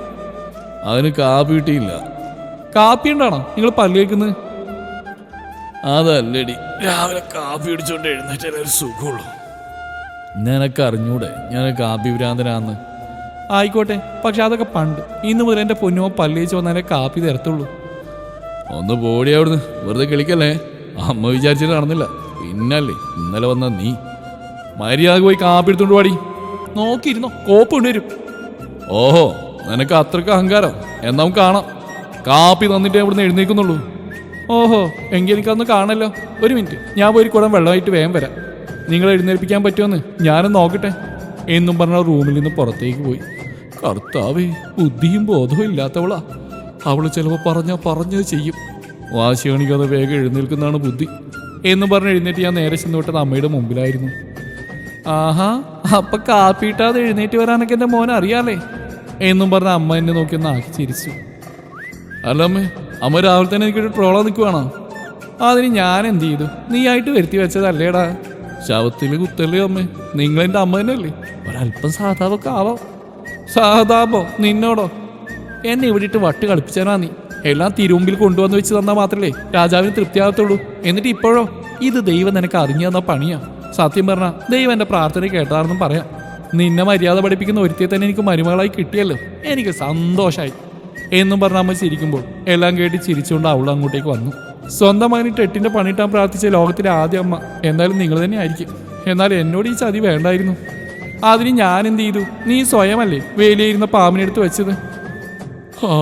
അതിന് കാപ്പി കിട്ടിയില്ല. കാപ്പി ഉണ്ടാണോ നിങ്ങൾ പല്ലിയേക്കുന്നത് അതല്ലടി. രാവിലെ കാപ്പി അടിച്ചോണ്ട് എഴുന്നേറ്റ ഒരു സുഖമുള്ളൂ നിനക്ക് അറിഞ്ഞൂടെ ഞാൻ കാപ്പി ഭ്രാന്തനാന്ന് ആയിക്കോട്ടെ. പക്ഷെ അതൊക്കെ പണ്ട്. ഇന്ന് മുതൽ എന്റെ പൊന്നുമോ പല്ലിയേച്ച് വന്നാലേ കാപ്പി തരത്തുള്ളൂ. ഒന്ന് പോടി അവിടുന്ന്. വെറുതെ കളിക്കല്ലേ? അമ്മ വിചാരിച്ചിട്ട് നടന്നില്ല. പിന്നല്ലേ ഇന്നലെ വന്ന നീ. മര്യാദ പോയി കാപ്പി എടുത്തോണ്ട് പാടി നോക്കിയിരുന്നോ? കോപ്പ് കൊണ്ടുവരും ഓഹോ നിനക്ക് അത്രയ്ക്ക് അഹങ്കാരം. എന്നാ കാണാം. കാപ്പി തന്നിട്ട് ഇവിടുന്ന് എഴുന്നേക്കുന്നുള്ളൂ ഓഹോ എങ്കിൽ എനിക്കതൊന്ന് കാണല്ലോ. ഒരു മിനിറ്റ് ഞാൻ പോയി കുടം വെള്ളമായിട്ട് വേഗം വരാം. നിങ്ങൾ എഴുന്നേൽപ്പിക്കാൻ പറ്റുമെന്ന് ഞാനും നോക്കട്ടെ. എന്നും പറഞ്ഞ റൂമിൽ നിന്ന് പുറത്തേക്ക് പോയി. കർത്താവേ ബുദ്ധിയും ബോധവും ഇല്ലാത്തവളാ. അവൾ ചിലപ്പോൾ പറഞ്ഞാൽ പറഞ്ഞത് ചെയ്യും. വാശി കാണിക്കാതെ വേഗം എഴുന്നേൽക്കുന്നതാണ് ബുദ്ധി. എന്നും പറഞ്ഞ് എഴുന്നേറ്റ് ഞാൻ നേരെ ചെന്ന് വിട്ടത് അമ്മയുടെ മുമ്പിലായിരുന്നു. ആഹാ അപ്പൊ കാപ്പിയിട്ടാതെ എഴുന്നേറ്റ് വരാനൊക്കെ എന്റെ മോൻ അറിയാലേ. എന്നും പറഞ്ഞ അമ്മ എന്നെ നോക്കി ഒന്ന് ആക്കി ചിരിച്ചു. അല്ല അമ്മേ അമ്മ രാവിലെ തന്നെ എനിക്കൊരു ട്രോളാ നിൽക്കുവാണോ അതിന് ഞാൻ എന്ത് ചെയ്തു? നീ ആയിട്ട് വരുത്തി വെച്ചതല്ലേടാ. ശവത്തിൽ കുത്തല്ലേ അമ്മേ നിങ്ങൾ എന്റെ അമ്മ തന്നെയല്ലേ? ഒരല്പം സാധാപൊക്കെ ആവാം. സാധാപോ നിന്നോടോ. എന്നെ ഇവിടെ ഇട്ട് വട്ട് കളിപ്പിച്ചാനാ നീ. എല്ലാം തിരുമുമ്പിൽ കൊണ്ടുവന്ന് വെച്ച് തന്നാൽ മാത്രമല്ലേ രാജാവിന് തൃപ്തിയാകത്തുള്ളൂ. എന്നിട്ട് ഇപ്പോഴോ? ഇത് ദൈവം നിനക്ക് അറിഞ്ഞു തന്ന പണിയാ. സത്യം പറഞ്ഞ ദൈവം എന്റെ പ്രാർത്ഥന കേട്ടാണെന്നും പറയാം. നിന്നെ മര്യാദ പഠിപ്പിക്കുന്ന ഒരുത്തിയെ തന്നെ എനിക്ക് മരുമകളായി കിട്ടിയല്ലോ. എനിക്ക് സന്തോഷമായി എന്നും പറഞ്ഞ അമ്മ ചിരിക്കുമ്പോൾ എല്ലാം കേട്ട് ചിരിച്ചുകൊണ്ട് അവൾ അങ്ങോട്ടേക്ക് വന്നു. സ്വന്തം മകനിട്ട് ടെട്ടിന്റെ പണിയിട്ടാൻ പ്രാർത്ഥിച്ച ലോകത്തിലെ ആദ്യ അമ്മ എന്തായാലും നിങ്ങൾ തന്നെ ആയിരിക്കും. എന്നാൽ എന്നോട് ഈ ചതി വേണ്ടായിരുന്നു. അതിന് ഞാൻ എന്ത് ചെയ്തു? നീ സ്വയമല്ലേ വേലിയിരുന്ന പാമ്പിനെടുത്ത് വെച്ചത്? ആ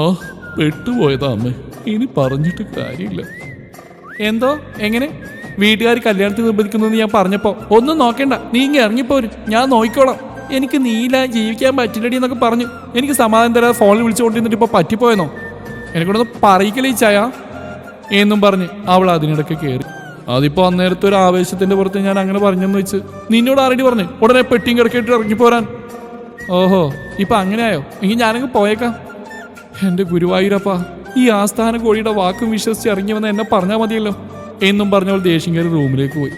പെട്ടുപോയതാ അമ്മ. ഇനി പറഞ്ഞിട്ട് കാര്യമില്ല. എന്തോ? എങ്ങനെ? വീട്ടുകാർ കല്യാണത്തിന് നിർബന്ധിക്കുന്നു ഞാൻ പറഞ്ഞപ്പോ ഒന്നും നോക്കണ്ട. നീ ഇങ്ങനെ ഇറങ്ങിപ്പോരും. ഞാൻ നോക്കിക്കോളാം. എനിക്ക് നീല ജീവിക്കാൻ പറ്റില്ലടി എന്നൊക്കെ പറഞ്ഞു. എനിക്ക് സമാധാനം തരാതെ ഫോണിൽ വിളിച്ചുകൊണ്ടിരുന്നിട്ട് ഇപ്പോൾ പറ്റിപ്പോയെന്നോ? എനിക്കൊന്ന് പറയിക്കലേ ചായ? എന്നും പറഞ്ഞ് അവൾ അതിനിടയ്ക്ക് കയറി അതിപ്പോ അന്നേരത്തെ ഒരു ആവേശത്തിന്റെ പുറത്ത് ഞാൻ അങ്ങനെ പറഞ്ഞെന്ന് വെച്ച് നിന്നോട് ആരടി പറഞ്ഞു? ഉടനെ പെട്ടിയും കിടക്കിയിട്ട് ഇറങ്ങിപ്പോരാൻ. ഓഹോ ഇപ്പൊ അങ്ങനെയായോ? എങ്കിൽ ഞാനങ്ങ് പോയേക്കാം. എന്റെ ഗുരുവായൂരപ്പ ഈ ആസ്ഥാന കോഴിയുടെ വാക്കും വിശ്വസിച്ച് ഇറങ്ങി വന്ന് എന്നെ പറഞ്ഞാൽ മതിയല്ലോ. എന്നും പറഞ്ഞവൾ ദേഷ്യം കയറി റൂമിലേക്ക് പോയി.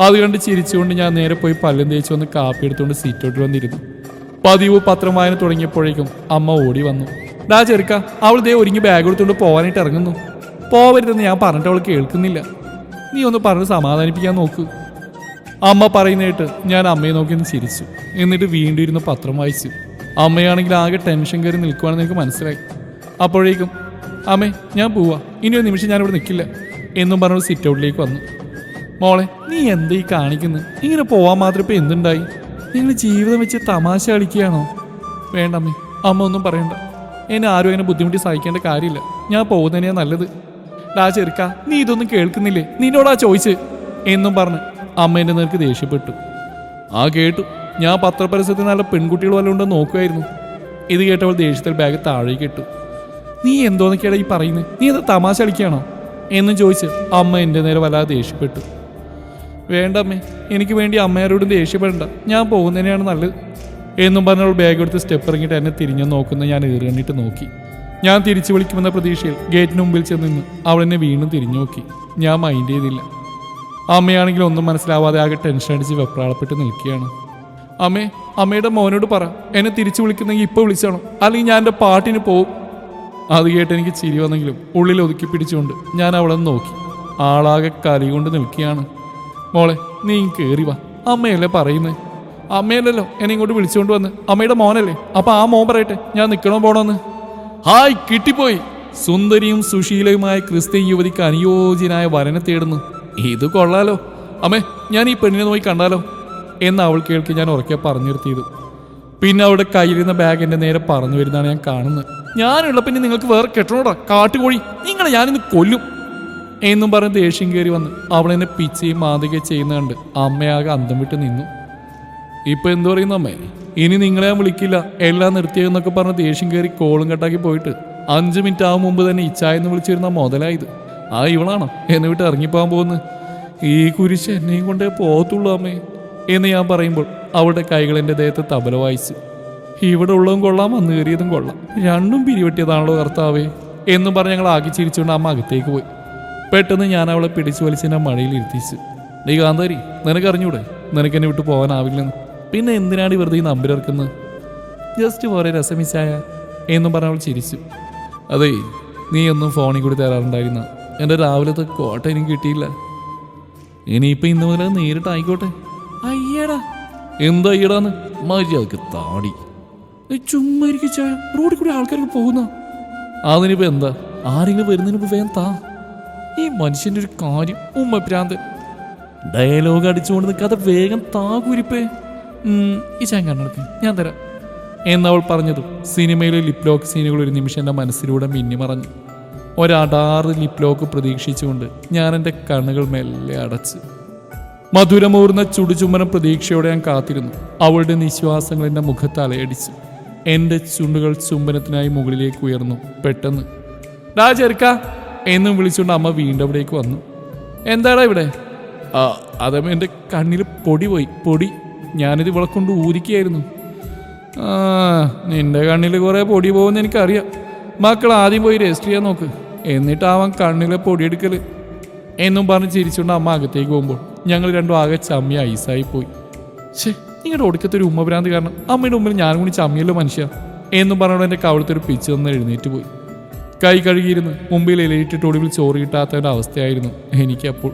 അത് കണ്ട് ചിരിച്ചുകൊണ്ട് ഞാൻ നേരെ പോയി പല്ലും തേച്ച് വന്ന് കാപ്പി എടുത്തുകൊണ്ട് സീറ്റോട്ട് വന്നിരുന്നു. പതിവ് പത്രം വായന തുടങ്ങിയപ്പോഴേക്കും അമ്മ ഓടി വന്നു. ഡാ ചെറുക്ക അവൾ ദേ ഒരുങ്ങി ബാഗ് എടുത്തുകൊണ്ട് പോകാനായിട്ട് ഇറങ്ങുന്നു. പോവരുതെന്ന് ഞാൻ പറഞ്ഞിട്ട് അവൾ കേൾക്കുന്നില്ല. നീ ഒന്ന് പറഞ്ഞ് സമാധാനിപ്പിക്കാൻ നോക്ക്. അമ്മ പറയുന്നതായിട്ട് ഞാൻ അമ്മയെ നോക്കി ഒന്ന് ചിരിച്ചു. എന്നിട്ട് വീണ്ടും ഇരുന്ന് പത്രം വായിച്ചു. അമ്മയാണെങ്കിൽ ആകെ ടെൻഷൻ കയറി നിൽക്കുവാണെന്ന് എനിക്ക് മനസ്സിലായി. അപ്പോഴേക്കും അമ്മേ ഞാൻ പോവാ. ഇനി ഒരു നിമിഷം ഞാനിവിടെ നിൽക്കില്ല എന്നും പറഞ്ഞു സിറ്റ് ഔട്ടിലേക്ക് വന്നു. മോളെ നീ എന്താ ഈ കാണിക്കുന്നത് ഇങ്ങനെ പോവാൻ മാത്രം ഇപ്പം എന്തുണ്ടായി? നിങ്ങൾ ജീവിതം വെച്ച് തമാശ കളിക്കുകയാണോ? വേണ്ടമ്മേ അമ്മ ഒന്നും പറയണ്ട. എന്നെ ആരും അങ്ങനെ ബുദ്ധിമുട്ടി സഹിക്കേണ്ട കാര്യമില്ല. ഞാൻ പോകുന്നതന്നെയാ നല്ലത്. ഡാ ചെറുക്ക നീ ഇതൊന്നും കേൾക്കുന്നില്ലേ? നിന്നോടാ ചോദിച്ച്. എന്നും പറഞ്ഞ് അമ്മ എന്റെ നേർക്ക് ദേഷ്യപ്പെട്ടു. ആ കേട്ടു. ഞാൻ പത്രപരസ്യത്തിൽ നല്ല പെൺകുട്ടികൾ വല്ലതും ഉണ്ടോ നോക്കുമായിരുന്നു ഇത് കേട്ടവൾ ദേഷ്യത്തിൽ ബാഗ് താഴേക്ക് ഇട്ടു. നീ എന്തോന്നൊക്കെയാണ് ഈ പറയുന്നത് നീ അത് തമാശ കളിക്കുകയാണോ? എന്ന് ചോദിച്ച് അമ്മ എന്റെ നേരെ വല്ലാതെ ദേഷ്യപ്പെട്ടു. വേണ്ടമ്മേ എനിക്ക് വേണ്ടി അമ്മയാരോടും ദേഷ്യപ്പെടണ്ട. ഞാൻ പോകുന്നതിനെയാണ് നല്ലത്. എന്നും പറഞ്ഞവൾ ബാഗ് എടുത്ത് സ്റ്റെപ്പ് ഇറങ്ങിയിട്ട് എന്നെ തിരിഞ്ഞു നോക്കുന്ന ഞാൻ ഏറിയണ്ണിട്ട് നോക്കി. ഞാൻ തിരിച്ചു വിളിക്കുമെന്ന പ്രതീക്ഷയിൽ ഗേറ്റിന് മുമ്പിൽ ചെന്ന് നിന്ന് അവൾ വീണ്ടും തിരിഞ്ഞു നോക്കി. ഞാൻ മൈൻഡ് ചെയ്തില്ല. അമ്മയാണെങ്കിൽ ഒന്നും മനസ്സിലാവാതെ ആകെ ടെൻഷൻ അടിച്ച് വെപ്രാളപ്പെട്ട് നിൽക്കുകയാണ്. അമ്മേ അമ്മയുടെ മോനോട് പറ. എന്നെ തിരിച്ചു വിളിക്കുന്നെങ്കിൽ ഇപ്പോൾ വിളിച്ചാണോ. അല്ലെങ്കിൽ ഞാൻ എന്റെ പാട്ടിന് പോവും. അത് കേട്ട് എനിക്ക് ചിരി വന്നെങ്കിലും ഉള്ളിൽ ഒതുക്കി പിടിച്ചുകൊണ്ട് ഞാൻ അവളെ നോക്കി. ആളാകെ കലി കൊണ്ട് നിൽക്കുകയാണ്. മോളെ നീ കയറി വാ. അമ്മയല്ലേ പറയുന്നത് അമ്മയല്ലല്ലോ എന്നെ ഇങ്ങോട്ട് വിളിച്ചുകൊണ്ട് വന്ന്. അമ്മയുടെ മോനല്ലേ? അപ്പൊ ആ മോൻ പറയട്ടെ ഞാൻ നിൽക്കണോ പോണോന്ന്? ഹായ് കിട്ടിപ്പോയി. സുന്ദരിയും സുശീലയുമായ ക്രിസ്ത്യൻ യുവതിക്ക് അനുയോജ്യനായ വരനെ തേടുന്നു. ഇത് കൊള്ളാലോ. അമ്മേ ഞാൻ ഈ പെണ്ണിനെ നോക്കി കണ്ടാലോ? എന്ന് അവൾ കേൾക്കി ഞാൻ ഉറക്കെ പറഞ്ഞു നിർത്തിയത് പിന്നെ അവിടെ കയ്യിലിരുന്ന ബാഗ് എന്റെ നേരെ പറന്നു വരുന്നതാണ് ഞാൻ കാണുന്നത്. ഞാനുള്ള പിന്നെ നിങ്ങൾക്ക് വേറെ കെട്ടണോടാ? കാട്ടുകോഴി. നിങ്ങളെ ഞാനിന്ന് കൊല്ലും. എന്നും പറഞ്ഞ് ദേഷ്യം കയറി വന്ന് അവളെന്നെ പിച്ചയും മാതികയും ചെയ്യുന്ന കണ്ട് അമ്മയാകെ അന്തം വിട്ട് നിന്നു. ഇപ്പൊ എന്തു പറയുന്ന അമ്മേ? ഇനി നിങ്ങളെ ഞാൻ വിളിക്കില്ല. എല്ലാം നിർത്തിയെന്നൊക്കെ പറഞ്ഞ് ദേഷ്യം കയറി കോളും കട്ടാക്കി പോയിട്ട് അഞ്ച് മിനിറ്റ് ആവും മുമ്പ് തന്നെ ഇച്ചായെന്ന് വിളിച്ചിരുന്ന മുതലായത്. ആ ഇവളാണോ? എന്നെ വിട്ട് ഇറങ്ങിപ്പോകാൻ പോകുന്നത്? ഈ കുരിശ് എന്നെയും കൊണ്ടേ പോകത്തുള്ളൂ അമ്മേ. എന്ന് ഞാൻ പറയുമ്പോൾ അവളുടെ കൈകൾ എന്റെ ദേഹത്ത് തബല വായിച്ചു ഇവിടെ ഉള്ളതും കൊള്ളാം വന്നു കയറിയതും കൊള്ളാം. രണ്ടും പിരിവെട്ടിയതാണല്ലോ കർത്താവേ എന്നും പറഞ്ഞ് ഞങ്ങൾ ആകെ ചിരിച്ചുകൊണ്ട് അമ്മ അകത്തേക്ക് പോയി. പെട്ടെന്ന് ഞാൻ അവളെ പിടിച്ചു വലിച്ചെന്നെ മഴയിൽ ഇരുത്തിച്ചു നീ കാന്താരി നിനക്കറിഞ്ഞൂടെ നിനക്കെന്നെ നിനക്ക് എന്നെ വിട്ട് പോകാനാവില്ലെന്ന്. പിന്നെ എന്തിനാണ് വെറുതെ ഈ നമ്പർ ഇറക്കുന്നത്? ജസ്റ്റ് പോരെ രസമിച്ചായ എന്നും പറഞ്ഞ് അവൾ ചിരിച്ചു. അതെ നീ ഒന്നും ഫോണിൽ കൂടി തരാറുണ്ടായിരുന്ന? എന്റെ രാവിലത്തെ കോട്ട എനിക്ക് കിട്ടിയില്ല. ഇനിയിപ്പോൾ ഇന്ന് മുതൽ നേരിട്ടായിക്കോട്ടെ. അയ്യടാ. എന്താ ഈടാന്ന്? മര്യാദയ്ക്ക് താടി. ഏയ് ചുമ്മാ ഇരിക്ക് ചായ. റോഡിൽ കൂടി ആൾക്കാർക്ക് പോകുന്ന. അതിനിപ്പോ എന്താ? ആരെങ്കിലും വരുന്നതിന് മുമ്പ് വേഗം താ. ഈ മനുഷ്യന്റെ ഒരു കാര്യം ഉമ്മ പ്രാന്ത് ഡയലോഗ് അടിച്ചുകൊണ്ട് നിൽക്കാതെ വേഗം താ കുരിപ്പേ. ഈ ചായ കണ്ണടക്ക് ഞാൻ തരാം. എന്നവൾ പറഞ്ഞത്. സിനിമയിലെ ലിപ് ലോക്ക് സീനുകൾ ഒരു നിമിഷം എന്റെ മനസ്സിലൂടെ മിന്നിമറഞ്ഞു. ഒരടാറ് ലിപ് ലോക്ക് പ്രതീക്ഷിച്ചുകൊണ്ട് ഞാൻ എന്റെ കണ്ണുകൾ മെല്ലെ അടച്ച്. മധുരമൂർന്ന ചുടുചുമരം പ്രതീക്ഷയോടെ ഞാൻ കാത്തിരുന്നു. അവളുടെ നിശ്വാസങ്ങൾ എന്റെ മുഖത്ത് അലയടിച്ചു എന്റെ ചുണ്ടുകൾ ചുംബനത്തിനായി മുകളിലേക്ക് ഉയർന്നു. പെട്ടെന്ന് ഡാ എന്നും വിളിച്ചുകൊണ്ട് അമ്മ വീണ്ടും അവിടേക്ക് വന്നു. എന്താടാ ഇവിടെ? അതമ്മ എന്റെ കണ്ണിൽ പൊടി പോയി. പൊടി. ഞാനിത് ഇവളെ കൊണ്ട് ഊരിക്കുകയായിരുന്നു നിന്റെ കണ്ണിൽ കുറേ പൊടി പോകുമെന്ന് എനിക്കറിയാം. മക്കൾ ആദ്യം പോയി രജിസ്റ്റർ ചെയ്യാൻ നോക്ക്. എന്നിട്ടാവാൻ കണ്ണിലെ പൊടിയെടുക്കൽ. എന്നും പറഞ്ഞ് ചിരിച്ചുകൊണ്ട് അമ്മ അകത്തേക്ക് പോകുമ്പോൾ ഞങ്ങൾ രണ്ടും ആകെ ചമ്മിയ ഐസായി പോയി. ഛേ നിങ്ങളുടെ ഒടുക്കത്തെ ഒരു ഉമ്മഭ്രാന്ത് കാരണം അമ്മയുടെ മുമ്പിൽ ഞാനും കൂടി ചമ്മിയല്ലോ മനുഷ്യ എന്നും പറഞ്ഞോ എന്റെ കവളത്തെ ഒരു പിച്ച് തന്ന് എഴുന്നേറ്റ് പോയി. കൈ കഴുകിയിരുന്ന് മുമ്പിൽ ഇലയിട്ടിട്ട് ഒടുവിൽ ചോറ് കിട്ടാത്തവന്റെ അവസ്ഥയായിരുന്നു എനിക്കപ്പോൾ.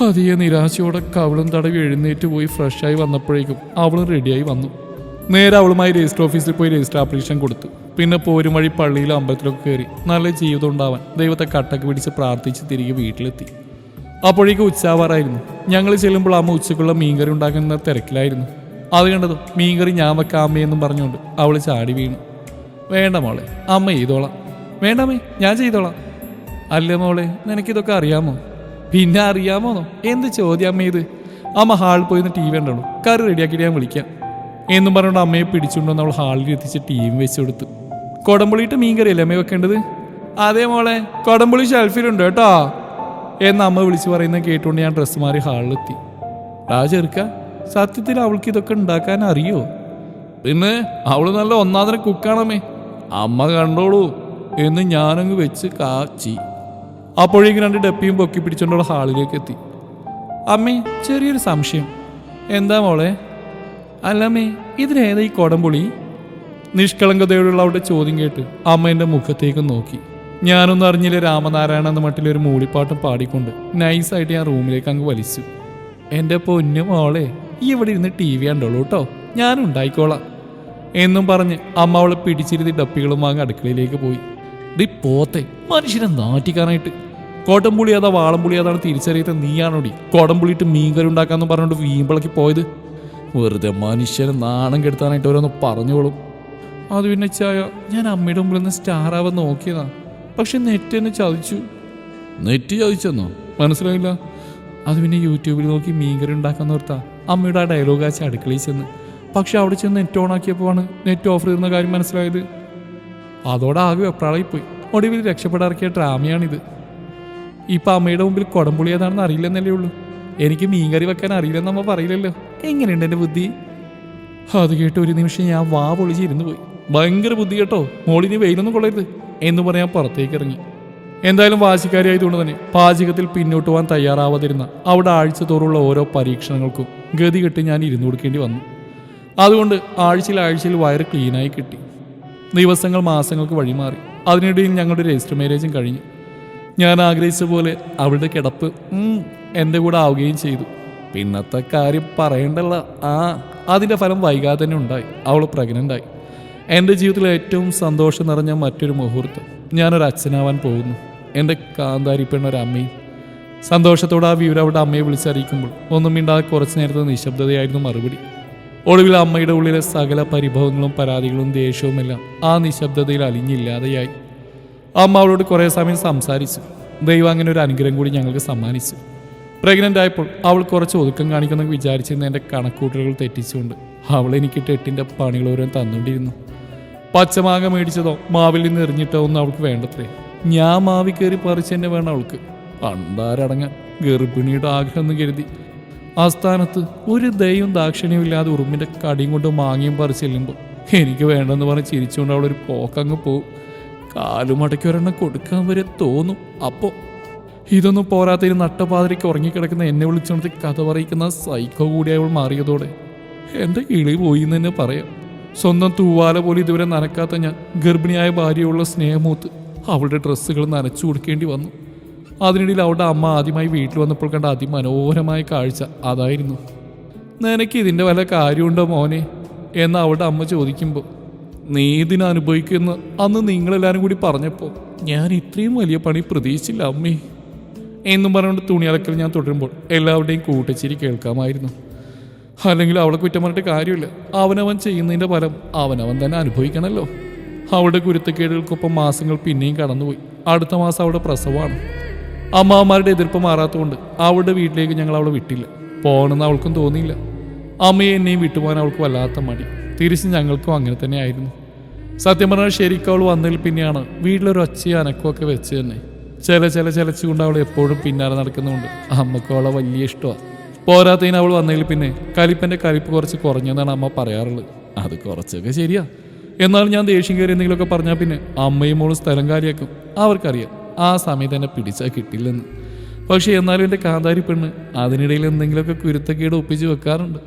പതിയെ നിരാശയോടെ കവിളും തടവി എഴുന്നേറ്റ് പോയി ഫ്രഷായി വന്നപ്പോഴേക്കും അവളും റെഡിയായി വന്നു. നേരെ അവളുമായി രജിസ്റ്റർ ഓഫീസിൽ പോയി രജിസ്റ്റർ ആപ്ലിക്കേഷൻ കൊടുത്തു. പിന്നെ പോരും വഴി പള്ളിയിലും അമ്പലത്തിലൊക്കെ കയറി നല്ല ജീവിതം ഉണ്ടാവാൻ ദൈവത്തെ കട്ടക്ക് പിടിച്ച് പ്രാർത്ഥിച്ച് തിരികെ വീട്ടിലെത്തി. അപ്പോഴേക്കും ഉച്ചാവാറായിരുന്നു. ഞങ്ങൾ ചെല്ലുമ്പോൾ അമ്മ ഉച്ചക്കുള്ള മീൻകറി ഉണ്ടാക്കുന്ന തിരക്കിലായിരുന്നു. അത് കണ്ടതും മീൻകറി ഞാൻ വെക്കാം അമ്മയെന്നും പറഞ്ഞുകൊണ്ട് അവൾ ചാടി വീണു. വേണ്ട മോളെ അമ്മ ചെയ്തോളാം. വേണ്ടമ്മേ ഞാൻ ചെയ്തോളാം. അല്ല മോളെ നിനക്കിതൊക്കെ അറിയാമോ? പിന്നെ അറിയാമോന്നോ എന്ത് ചോദ്യം അമ്മ ഇത്? അമ്മ ഹാളിൽ പോയി ടി വി ഉണ്ടാവും കറി റെഡിയാക്കിയിട്ട് ഞാൻ വിളിക്കാം. എന്നും പറഞ്ഞുകൊണ്ട് അമ്മയെ പിടിച്ചുകൊണ്ടുവന്ന് അവൾ ഹാളിൽ എത്തിച്ച് ടി വി വെച്ച് കൊടുത്തു. കൊടംപുളിയിട്ട് മീൻകറിയല്ലേ അമ്മ വെക്കേണ്ടത്? അതേ മോളെ കൊടമ്പുളി ഷെൽഫിലുണ്ട് കേട്ടോ. എന്ന് അമ്മ വിളിച്ചു പറയുന്നത് കേട്ടുകൊണ്ട് ഞാൻ ഡ്രസ്സ് മാറി ഹാളിലെത്തി ആ ചെറുക്ക സത്യത്തിൽ അവൾക്ക് ഇതൊക്കെ ഉണ്ടാക്കാൻ അറിയോ? പിന്നെ അവൾ നല്ല ഒന്നാതര കുക്കാണമ്മേ അമ്മ കണ്ടോളൂ എന്ന് ഞാനങ്ങ് വെച്ച് കാച്ചി. അപ്പോഴേക്കും രണ്ട് ഡപ്പിയും പൊക്കി പിടിച്ചോണ്ടുള്ള ഹാളിലേക്ക് എത്തി. അമ്മേ ചെറിയൊരു സംശയം. എന്താ മോളെ? അല്ലമ്മേ ഇതിലേതാ ഈ കൊടംപുളി? നിഷ്കളങ്കതയോടുള്ള അവളുടെ ചോദ്യം കേട്ട് അമ്മ എന്റെ മുഖത്തേക്ക് നോക്കി. ഞാനൊന്നും അറിഞ്ഞില്ല രാമനാരായണ എന്ന മട്ടിൽ ഒരു മൂളിപ്പാട്ടും പാടിക്കൊണ്ട് നൈസായിട്ട് ഞാൻ റൂമിലേക്ക് അങ്ങ് വലിച്ചു. എന്റെ പൊന്നു മോളെ ഈ ഇവിടെ ഇരുന്ന് ടി വി കണ്ടോളൂ കേട്ടോ. ഞാൻ ഉണ്ടായിക്കോളാം. എന്നും പറഞ്ഞ് അമ്മ അവളെ പിടിച്ചിരുത്തി ഡപ്പികളും വാങ്ങി അടുക്കളയിലേക്ക് പോയി. ഡി പോത്തെ മനുഷ്യനെ നാറ്റിക്കാനായിട്ട്. കോട്ടംപുളി അതാ വാളംപുളി അതാണ് തിരിച്ചറിയാത്ത നീയാണോടി? കോടംപുളിയിട്ട് മീൻകറി ഉണ്ടാക്കാന്ന് പറഞ്ഞുകൊണ്ട് വീമ്പിളക്കി പോയത്. വെറുതെ മനുഷ്യനെ നാണം കെടുത്താനായിട്ട് ഓരോന്ന് പറഞ്ഞോളും. അത് പിന്നെ ചായ ഞാൻ അമ്മയുടെ മുമ്പിൽ നിന്ന് സ്റ്റാർ ആവാൻ നോക്കിയതാ. പക്ഷെ നെറ്റ് എന്നെ ചതിച്ചു. നെറ്റ് ചതിച്ചെന്നോ? മനസ്സിലായില്ല. അത് പിന്നെ യൂട്യൂബിൽ നോക്കി മീൻകറി ഉണ്ടാക്കാൻ ഓർത്താ. അമ്മയുടെ ആ ഡയലോഗ് ആച്ച അടുക്കളയിൽ ചെന്ന്. പക്ഷെ അവിടെ ചെന്ന് നെറ്റ് ഓൺ ആക്കിയപ്പോഴാണ് നെറ്റ് ഓഫർ ചെയ്യുന്ന കാര്യം മനസ്സിലായത്. അതോടെ ആകെ വെപ്രാളായിപ്പോയി. ഒടുവിൽ രക്ഷപ്പെടാറക്കിയ ഡ്രാമയാണിത്. ഇപ്പം അമ്മയുടെ മുമ്പിൽ കുടംപുളി ഏതാണെന്ന് അറിയില്ലെന്നല്ലേ ഉള്ളൂ. എനിക്ക് മീൻകറി വെക്കാൻ അറിയില്ലെന്ന് അമ്മ പറയില്ലല്ലോ. എങ്ങനെയുണ്ട് എന്റെ ബുദ്ധി? അത് കേട്ട് ഒരു നിമിഷം ഞാൻ വാ പൊളിച്ചിരുന്നു പോയി. ഭയങ്കര ബുദ്ധി കേട്ടോ. മോളിനി വെയിലൊന്നും കൊള്ളരുത്. എന്ന് പറയാൻ പുറത്തേക്ക് ഇറങ്ങി. എന്തായാലും വാശിക്കാരിയായതുകൊണ്ട് തന്നെ പാചകത്തിൽ പിന്നോട്ട് പോകാൻ തയ്യാറാവാതിരുന്ന അവിടെ ആഴ്ച തോറുള്ള ഓരോ പരീക്ഷണങ്ങൾക്കും ഗതി കെട്ടി ഞാൻ ഇരുന്നു കൊടുക്കേണ്ടി വന്നു. അതുകൊണ്ട് ആഴ്ചയിൽ ആഴ്ചയിൽ വയറ് ക്ലീനായി കിട്ടി. ദിവസങ്ങൾ മാസങ്ങൾക്ക് വഴിമാറി. അതിനിടയിൽ ഞങ്ങളുടെ രജിസ്റ്റർ മാരേജും കഴിഞ്ഞു. ഞാൻ ആഗ്രഹിച്ച പോലെ അവളുടെ കിടപ്പ് എന്റെ കൂടെ ആവുകയും ചെയ്തു. പിന്നത്തെ കാര്യം പറയണ്ടല്ല. ആ അതിന്റെ ഫലം വൈകാതെ തന്നെ ഉണ്ടായി. അവൾ പ്രഗ്നന്റായി എന്റെ ജീവിതത്തിലെ ഏറ്റവും സന്തോഷം നിറഞ്ഞ മറ്റൊരു മുഹൂർത്തം. ഞാനൊരു അച്ഛനാവാൻ പോകുന്നു. എന്റെ കാന്താരി പെണ്ണൊരമ്മയും സന്തോഷത്തോടെ ആ വിവരം അവരുടെ അമ്മയെ വിളിച്ചറിയിക്കുമ്പോൾ ഒന്നും മിണ്ടാതെ കുറച്ചു നേരത്തെ നിശബ്ദതയായിരുന്നു മറുപടി. ഒടുവിൽ അമ്മയുടെ ഉള്ളിലെ സകല പരിഭവങ്ങളും പരാതികളും ദേഷ്യവുമെല്ലാം ആ നിശബ്ദതയിൽ അലിഞ്ഞില്ലാതെയായി. അമ്മ അവളോട് കുറേ സമയം സംസാരിച്ചു. ദൈവം അങ്ങനെ ഒരു അനുഗ്രഹം കൂടി ഞങ്ങൾക്ക് സമ്മാനിച്ചു. പ്രഗ്നന്റ് ആയപ്പോൾ അവൾ കുറച്ച് ഒതുക്കം കാണിക്കുന്നെന്ന് വിചാരിച്ചിരുന്ന എന്റെ കണക്കൂട്ടലുകൾ തെറ്റിച്ചുകൊണ്ട് അവൾ എനിക്കിട്ട് എട്ടിന്റെ പണികൾ തന്നുകൊണ്ടിരുന്നു. പച്ചമാങ്ങ മേടിച്ചതോ? മാവിൽ നിന്ന് എറിഞ്ഞിട്ടോ ഒന്നും അവൾക്ക് വേണ്ടത്രേ. ഞാൻ മാവി കയറി പറിച്ച് തന്നെ വേണം അവൾക്ക്. പണ്ടാരടങ്ങാൻ ഗർഭിണിയുടെ ആഗ്രഹം എന്ന് കരുതി. ആസ്ഥാനത്ത് ഒരു ദയവും ദാക്ഷിണ്യവും ഇല്ലാതെ ഉറുമ്പിന്റെ കടിയും കൊണ്ട് മാങ്ങിയും പറിച്ച് ചെല്ലുമ്പോൾ എനിക്ക് വേണ്ടെന്ന് പറഞ്ഞ് ചിരിച്ചുകൊണ്ട് അവളൊരു പോക്കങ്ങ് പോവും. കാലുമടക്കി ഒരെണ്ണം കൊടുക്കാൻ വരെ തോന്നും. അപ്പോ ഇതൊന്നും പോരാത്തതിന് നട്ടപാതിരിക്ക് ഉറങ്ങിക്കിടക്കുന്ന എന്നെ വിളിച്ചുണർത്തി കഥ പറയിക്കുന്ന സൈക്കോ കൂടി അവൾ മാറിയതോടെ എന്റെ കിളി പോയി എന്ന് തന്നെ പറയാം. സ്വന്തം തൂവാല പോലും ഇതുവരെ നനക്കാത്ത ഞാൻ ഗർഭിണിയായ ഭാര്യയുള്ള സ്നേഹമൂത്ത് അവളുടെ ഡ്രസ്സുകൾ നനച്ചു കൊടുക്കേണ്ടി വന്നു. അതിനിടയിൽ അവളുടെ അമ്മ ആദ്യമായി വീട്ടിൽ വന്നപ്പോൾ കണ്ട അതിമനോഹരമായ കാഴ്ച അതായിരുന്നു. നിനക്ക് ഇതിന്റെ വല്ല കാര്യമുണ്ടോ മോനെ? എന്ന് അവളുടെ അമ്മ ചോദിക്കുമ്പോൾ നീ ഇതിനെ അനുഭവിക്കുന്ന അന്ന് നിങ്ങളെല്ലാവരും കൂടി പറഞ്ഞപ്പോൾ ഞാൻ ഇത്രയും വലിയ പണി പ്രതീക്ഷിച്ചില്ല അമ്മേ എന്നും പറഞ്ഞുകൊണ്ട് തുണി അലക്കൽ ഞാൻ തുടരുമ്പോൾ എല്ലാവരുടെയും കൂട്ടച്ചിരി കേൾക്കാമായിരുന്നു. അല്ലെങ്കിൽ അവളെ കുറ്റം പറഞ്ഞിട്ട് കാര്യമില്ല. അവനവൻ ചെയ്യുന്നതിന്റെ ഫലം അവനവൻ തന്നെ അനുഭവിക്കണമല്ലോ അവളുടെ കുരുത്തക്കേടുകൾക്കൊപ്പം മാസങ്ങൾ പിന്നെയും കടന്നുപോയി. അടുത്ത മാസം അവളുടെ പ്രസവമാണ്. അമ്മാമാരുടെ എതിർപ്പ് മാറാത്തതുകൊണ്ട് അവളുടെ വീട്ടിലേക്ക് ഞങ്ങൾ അവളെ വിട്ടില്ല. പോകണമെന്ന് അവൾക്കും തോന്നിയില്ല. അമ്മയെ എന്നെയും വിട്ടുപോകാൻ അവൾക്ക് വല്ലാത്ത മടി. തിരിച്ച് ഞങ്ങൾക്കും അങ്ങനെ തന്നെ ആയിരുന്നു. സത്യം പറഞ്ഞാൽ ശരിക്കും അവൾ വന്നതിൽ പിന്നെയാണ് വീട്ടിലൊരു ഒച്ചയും അനക്കമൊക്കെ വെച്ച് തന്നെ. ചില ചില ചിലച്ചുകൊണ്ട് അവൾ എപ്പോഴും പിന്നാലെ നടക്കുന്നുണ്ട്. അമ്മക്കും അവളെ വലിയ ഇഷ്ടമാണ്. പോരാത്തതിന് അവൾ വന്നതിൽ പിന്നെ കലിപ്പന്റെ കലിപ്പ് കുറച്ച് കുറഞ്ഞെന്നാണ് അമ്മ പറയാറുള്ളത്. അത് കുറച്ചൊക്കെ ശരിയാ. എന്നാൽ ഞാൻ ദേഷ്യം കയറി എന്തെങ്കിലുമൊക്കെ പറഞ്ഞാൽ പിന്നെ അമ്മയും മോളും സ്ഥലം കാര്യമാക്കും അവർക്കറിയാം ആ സമയത്ത് എന്നെ പിടിച്ചാൽ കിട്ടില്ലെന്ന്. പക്ഷേ എന്നാലും എന്റെ കാന്താരി പെണ്ണ് അതിനിടയിൽ എന്തെങ്കിലുമൊക്കെ കുരുത്തക്കേട് ഒപ്പിച്ച് വെക്കാറുണ്ട്.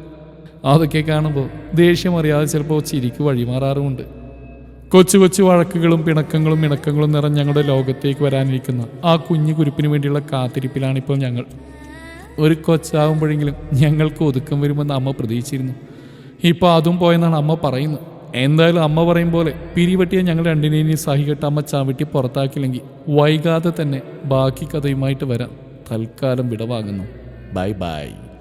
അതൊക്കെ കാണുമ്പോൾ ദേഷ്യം അറിയാതെ ചിലപ്പോൾ ചിരിക്ക് വഴിമാറാറുമുണ്ട്. കൊച്ചു കൊച്ചു വഴക്കുകളും പിണക്കങ്ങളും ഇണക്കങ്ങളും നിറഞ്ഞ ഞങ്ങളുടെ ലോകത്തേക്ക് വരാനിരിക്കുന്ന ആ കുഞ്ഞു കുരുപ്പിന് വേണ്ടിയുള്ള കാത്തിരിപ്പിലാണിപ്പോൾ ഞങ്ങൾ. ഒരു കൊച്ചാകുമ്പോഴെങ്കിലും ഞങ്ങൾക്ക് ഒതുക്കം വരുമെന്ന് അമ്മ പ്രതീക്ഷിച്ചിരുന്നു. ഇപ്പോൾ അതും പോയെന്നാണ് അമ്മ പറയുന്നത്. എന്തായാലും അമ്മ പറയും പോലെ പിരിവെട്ടിയ ഞങ്ങൾ രണ്ടിനെയും സഹികെട്ട് അമ്മ ചവിട്ടി പുറത്താക്കില്ലെങ്കിൽ വൈകാതെ തന്നെ ബാക്കി കഥയുമായിട്ട് വരാം തൽക്കാലം വിടവാങ്ങുന്നു. Bye bye.